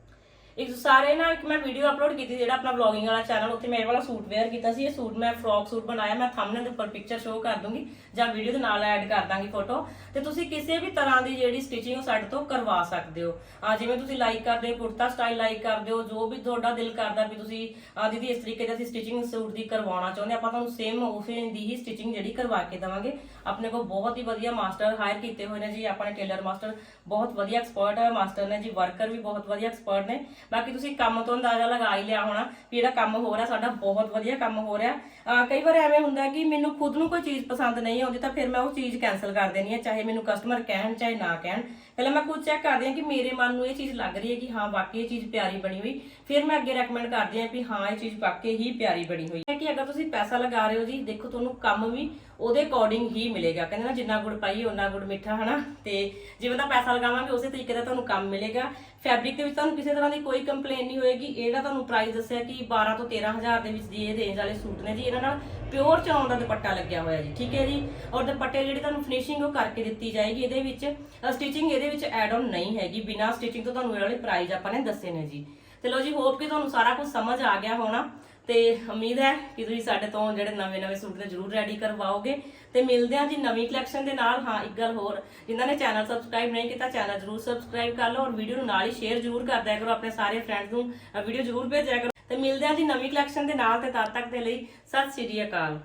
S1: ਇੱਕ ਸਾਰੇ ਨਾ ਇੱਕ ਮੈਂ ਵੀਡੀਓ ਅਪਲੋਡ ਕੀਤੀ ਜਿਹੜਾ ਆਪਣਾ ਵਲੌਗਿੰਗ ਵਾਲਾ ਚੈਨਲ ਉੱਥੇ ਮੇਰੇ ਵਾਲਾ ਸੂਟ ਵੇਅਰ ਕੀਤਾ ਸੀ। ਇਹ ਸੂਟ ਮੈਂ ਫਰੋਕ ਸੂਟ ਬਣਾਇਆ, ਮੈਂ ਥੰਬਨੇਲ ਦੇ ਉੱਪਰ ਪਿਕਚਰ ਸ਼ੋਅ ਕਰ ਦੂੰਗੀ ਜਾਂ ਵੀਡੀਓ ਦੇ ਨਾਲ ਐਡ ਕਰ ਦਾਂਗੀ ਫੋਟੋ ਤੇ ਤੁਸੀਂ ਕਿਸੇ ਵੀ ਤਰ੍ਹਾਂ ਦੀ ਜਿਹੜੀ ਸਟਿਚਿੰਗ ਸਾਡੇ ਤੋਂ ਕਰਵਾ ਸਕਦੇ ਹੋ। ਆ ਜਿਵੇਂ ਤੁਸੀਂ ਲਾਈਕ ਕਰਦੇ ਹੋ, ਕੁੜਤਾ ਸਟਾਈਲ ਲਾਈਕ ਕਰਦੇ ਹੋ, ਜੋ ਵੀ ਤੁਹਾਡਾ ਦਿਲ ਕਰਦਾ ਵੀ ਤੁਸੀਂ ਆ ਦੀਦੀ ਇਸ ਤਰੀਕੇ ਦੀ ਅਸੀਂ ਸਟਿਚਿੰਗ ਸੂਟ ਦੀ ਕਰਵਾਉਣਾ ਚਾਹੁੰਦੇ ਆਪਾਂ ਤੁਹਾਨੂੰ ਸੇਮ ਉਸੇ ਦੀ ਹੀ ਸਟਿਚਿੰਗ ਜਿਹੜੀ ਕਰਵਾ ਕੇ ਦਵਾਂਗੇ। ਆਪਣੇ ਕੋਲ ਬਹੁਤ ਹੀ ਵਧੀਆ ਮਾਸਟਰ ਹਾਇਰ ਕੀਤੇ ਹੋਏ ਨੇ ਜੀ, ਆਪਣੇ ਟੇਲਰ ਮਾਸਟਰ ਬਹੁਤ ਵਧੀਆ ਐਕਸਪਰਟ ਹੈ ਮਾਸਟਰ ਨੇ ਜੀ ਵਰਕਰ ਵੀ ਬਹੁਤ ਵਧੀਆ ਐਕਸਪਰਟ ਨੇ। ਬਾਕੀ ਤੁਸੀਂ ਕੰਮ ਤੋਂ ਅੰਦਾਜ਼ਾ ਲਗਾ ਹੀ ਲਿਆ ਹੋਣਾ ਵੀ ਜਿਹੜਾ ਕੰਮ ਹੋ ਰਿਹਾ, ਸਾਡਾ ਬਹੁਤ ਵਧੀਆ ਕੰਮ ਹੋ ਰਿਹਾ। ਕਈ ਵਾਰ ਐਵੇਂ ਹੁੰਦਾ ਕਿ ਮੈਨੂੰ ਖੁਦ ਨੂੰ ਕੋਈ ਚੀਜ਼ ਪਸੰਦ ਨਹੀਂ ਆਉਂਦੀ ਤਾਂ ਫਿਰ ਮੈਂ ਉਹ ਚੀਜ਼ ਕੈਨਸਲ ਕਰ ਦੇਣੀ ਹੈ, ਚਾਹੇ ਮੈਨੂੰ ਕਸਟਮਰ ਕਹਿਣ ਚਾਹੇ ਨਾ ਕਹਿਣ। ਪਹਿਲਾਂ ਮੈਂ ਖੁਦ ਚੈੱਕ ਕਰਦੀ ਹਾਂ ਕਿ ਮੇਰੇ ਮਨ ਨੂੰ ਇਹ ਚੀਜ਼ ਲੱਗ ਰਹੀ ਹੈ ਕਿ ਹਾਂ, ਵਾਕਈ ਇਹ ਚੀਜ਼ ਪਿਆਰੀ ਬਣੀ ਹੋਈ। ਫਿਰ ਮੈਂ ਅੱਗੇ ਰეკਮੈਂਡ ਕਰਦੀ ਹਾਂ ਵੀ ਹਾਂ, ਇਹ ਚੀਜ਼ ਵਾਕਈ ਹੀ ਪਿਆਰੀ ਬਣੀ ਹੋਈ ਹੈ। ਕਿ ਅਗਰ ਤੁਸੀਂ ਪੈਸਾ ਲਗਾ ਰਹੇ ਹੋ ਜੀ, ਦੇਖੋ ਤੁਹਾਨੂੰ ਕੰਮ ਵੀ ਉਹਦੇ ਅਕੋਰਡਿੰਗ ਹੀ ਮਿਲੇਗਾ। ਕਹਿੰਦੇ ਨਾ, ਜਿੰਨਾ ਗੁੜ ਪਾਈ ਉਹਨਾਂ ਗੁੜ ਮਿੱਠਾ, ਹਨਾ? ਤੇ ਜਿਵੇਂ ਦਾ ਪੈਸਾ ਲਗਾਵਾਂਗੇ, ਉਸੇ ਤਰੀਕੇ ਦਾ ਤੁਹਾਨੂੰ ਕੰਮ ਮਿਲੇਗਾ। ਫੈਬਰਿਕ ਦੇ ਵਿੱਚ ਤੁਹਾਨੂੰ ਕਿਸੇ ਤਰ੍ਹਾਂ ਦੀ ਕੋਈ ਕੰਪਲੇਨ ਨਹੀਂ ਹੋਏਗੀ। ਇਹਦਾ ਤੁਹਾਨੂੰ ਪ੍ਰਾਈਸ ਦੱਸਿਆ ਕਿ 12 ਤੋਂ 13000 ਦੇ ਵਿੱਚ ਦੀ ਇਹ ਰੇਂਜ ਵਾਲੇ ਸੂਟ ਨੇ ਜੀ। ਇਹਨਾਂ ਨਾਲ ਪਿਓਰ ਚੌਣ ਦਾ ਦੁਪੱਟਾ ਲੱਗਿਆ ਹੋਇਆ ਜੀ, ਠੀਕ ਹੈ ਜੀ? ਔਰ ਦੁਪੱਟੇ ਜਿਹੜੀ ਤੁਹਾਨੂੰ ਫਿਨਿਸ਼ਿੰਗ ਉਹ ਕਰਕੇ ਦਿੱਤੀ ਜਾਏਗੀ। ਇਹਦੇ ਵਿੱਚ ਸਟਿਚਿੰਗ ਇਹਦੇ ਵਿੱਚ ਐਡ ਆਨ ਨਹੀਂ ਹੈਗੀ। ਬਿਨਾ ਸਟਿਚਿੰਗ ਤੋਂ ਤੁਹਾਨੂੰ ਇਹ ਵਾਲੇ ਪ੍ਰਾਈਸ ਆਪਾਂ ਨੇ ਦੱਸੇ ਨੇ ਜੀ। ਤੇ ਲੋ ਜੀ ਹੋਪ ਕਿ ਤੁਹਾਨੂੰ ਸਾਰਾ ਕੁਝ ਸਮਝ ਆ ਗਿਆ ਹੋਣਾ। ਤੇ ਉਮੀਦ ਹੈ ਕਿ ਤੁਸੀਂ ਸਾਡੇ ਤੋਂ ਜਿਹੜੇ ਨਵੇਂ-ਨਵੇਂ ਸੂਟ ਨੇ ਜਰੂਰ ਰੈਡੀ ਕਰਵਾਓਗੇ। ਤੇ ਮਿਲਦੇ ਹਾਂ ਜੀ ਨਵੀਂ ਕਲੈਕਸ਼ਨ ਦੇ ਨਾਲ। ਹਾਂ, ਇੱਕ ਗੱਲ ਹੋਰ, ਜਿਨ੍ਹਾਂ ਨੇ ਚੈਨਲ ਸਬਸਕ੍ਰਾਈਬ ਨਹੀਂ ਕੀਤਾ ਚੈਨਲ ਜਰੂਰ ਸਬਸਕ੍ਰਾਈਬ ਕਰ ਲਓ ਔਰ ਵੀਡੀਓ ਨੂੰ ਨਾਲ ਹੀ ਸ਼ੇਅਰ ਜਰੂਰ ਕਰ ਦਿਆ ਕਰੋ ਆਪਣੇ ਸਾਰੇ ਫਰੈਂਡਸ ਨੂੰ। ਵੀਡੀਓ ਜਰੂਰ ਭੇਜਿਆ ਕਰੋ। ਤੇ ਮਿਲਦੇ ਹਾਂ ਜੀ ਨਵੀਂ ਕਲੈਕਸ਼ਨ ਦੇ ਨਾਲ ਤੇ ਤਦ ਤੱਕ ਦੇ ਲਈ ਸਤਿ ਸ਼੍ਰੀ ਅਕਾਲ।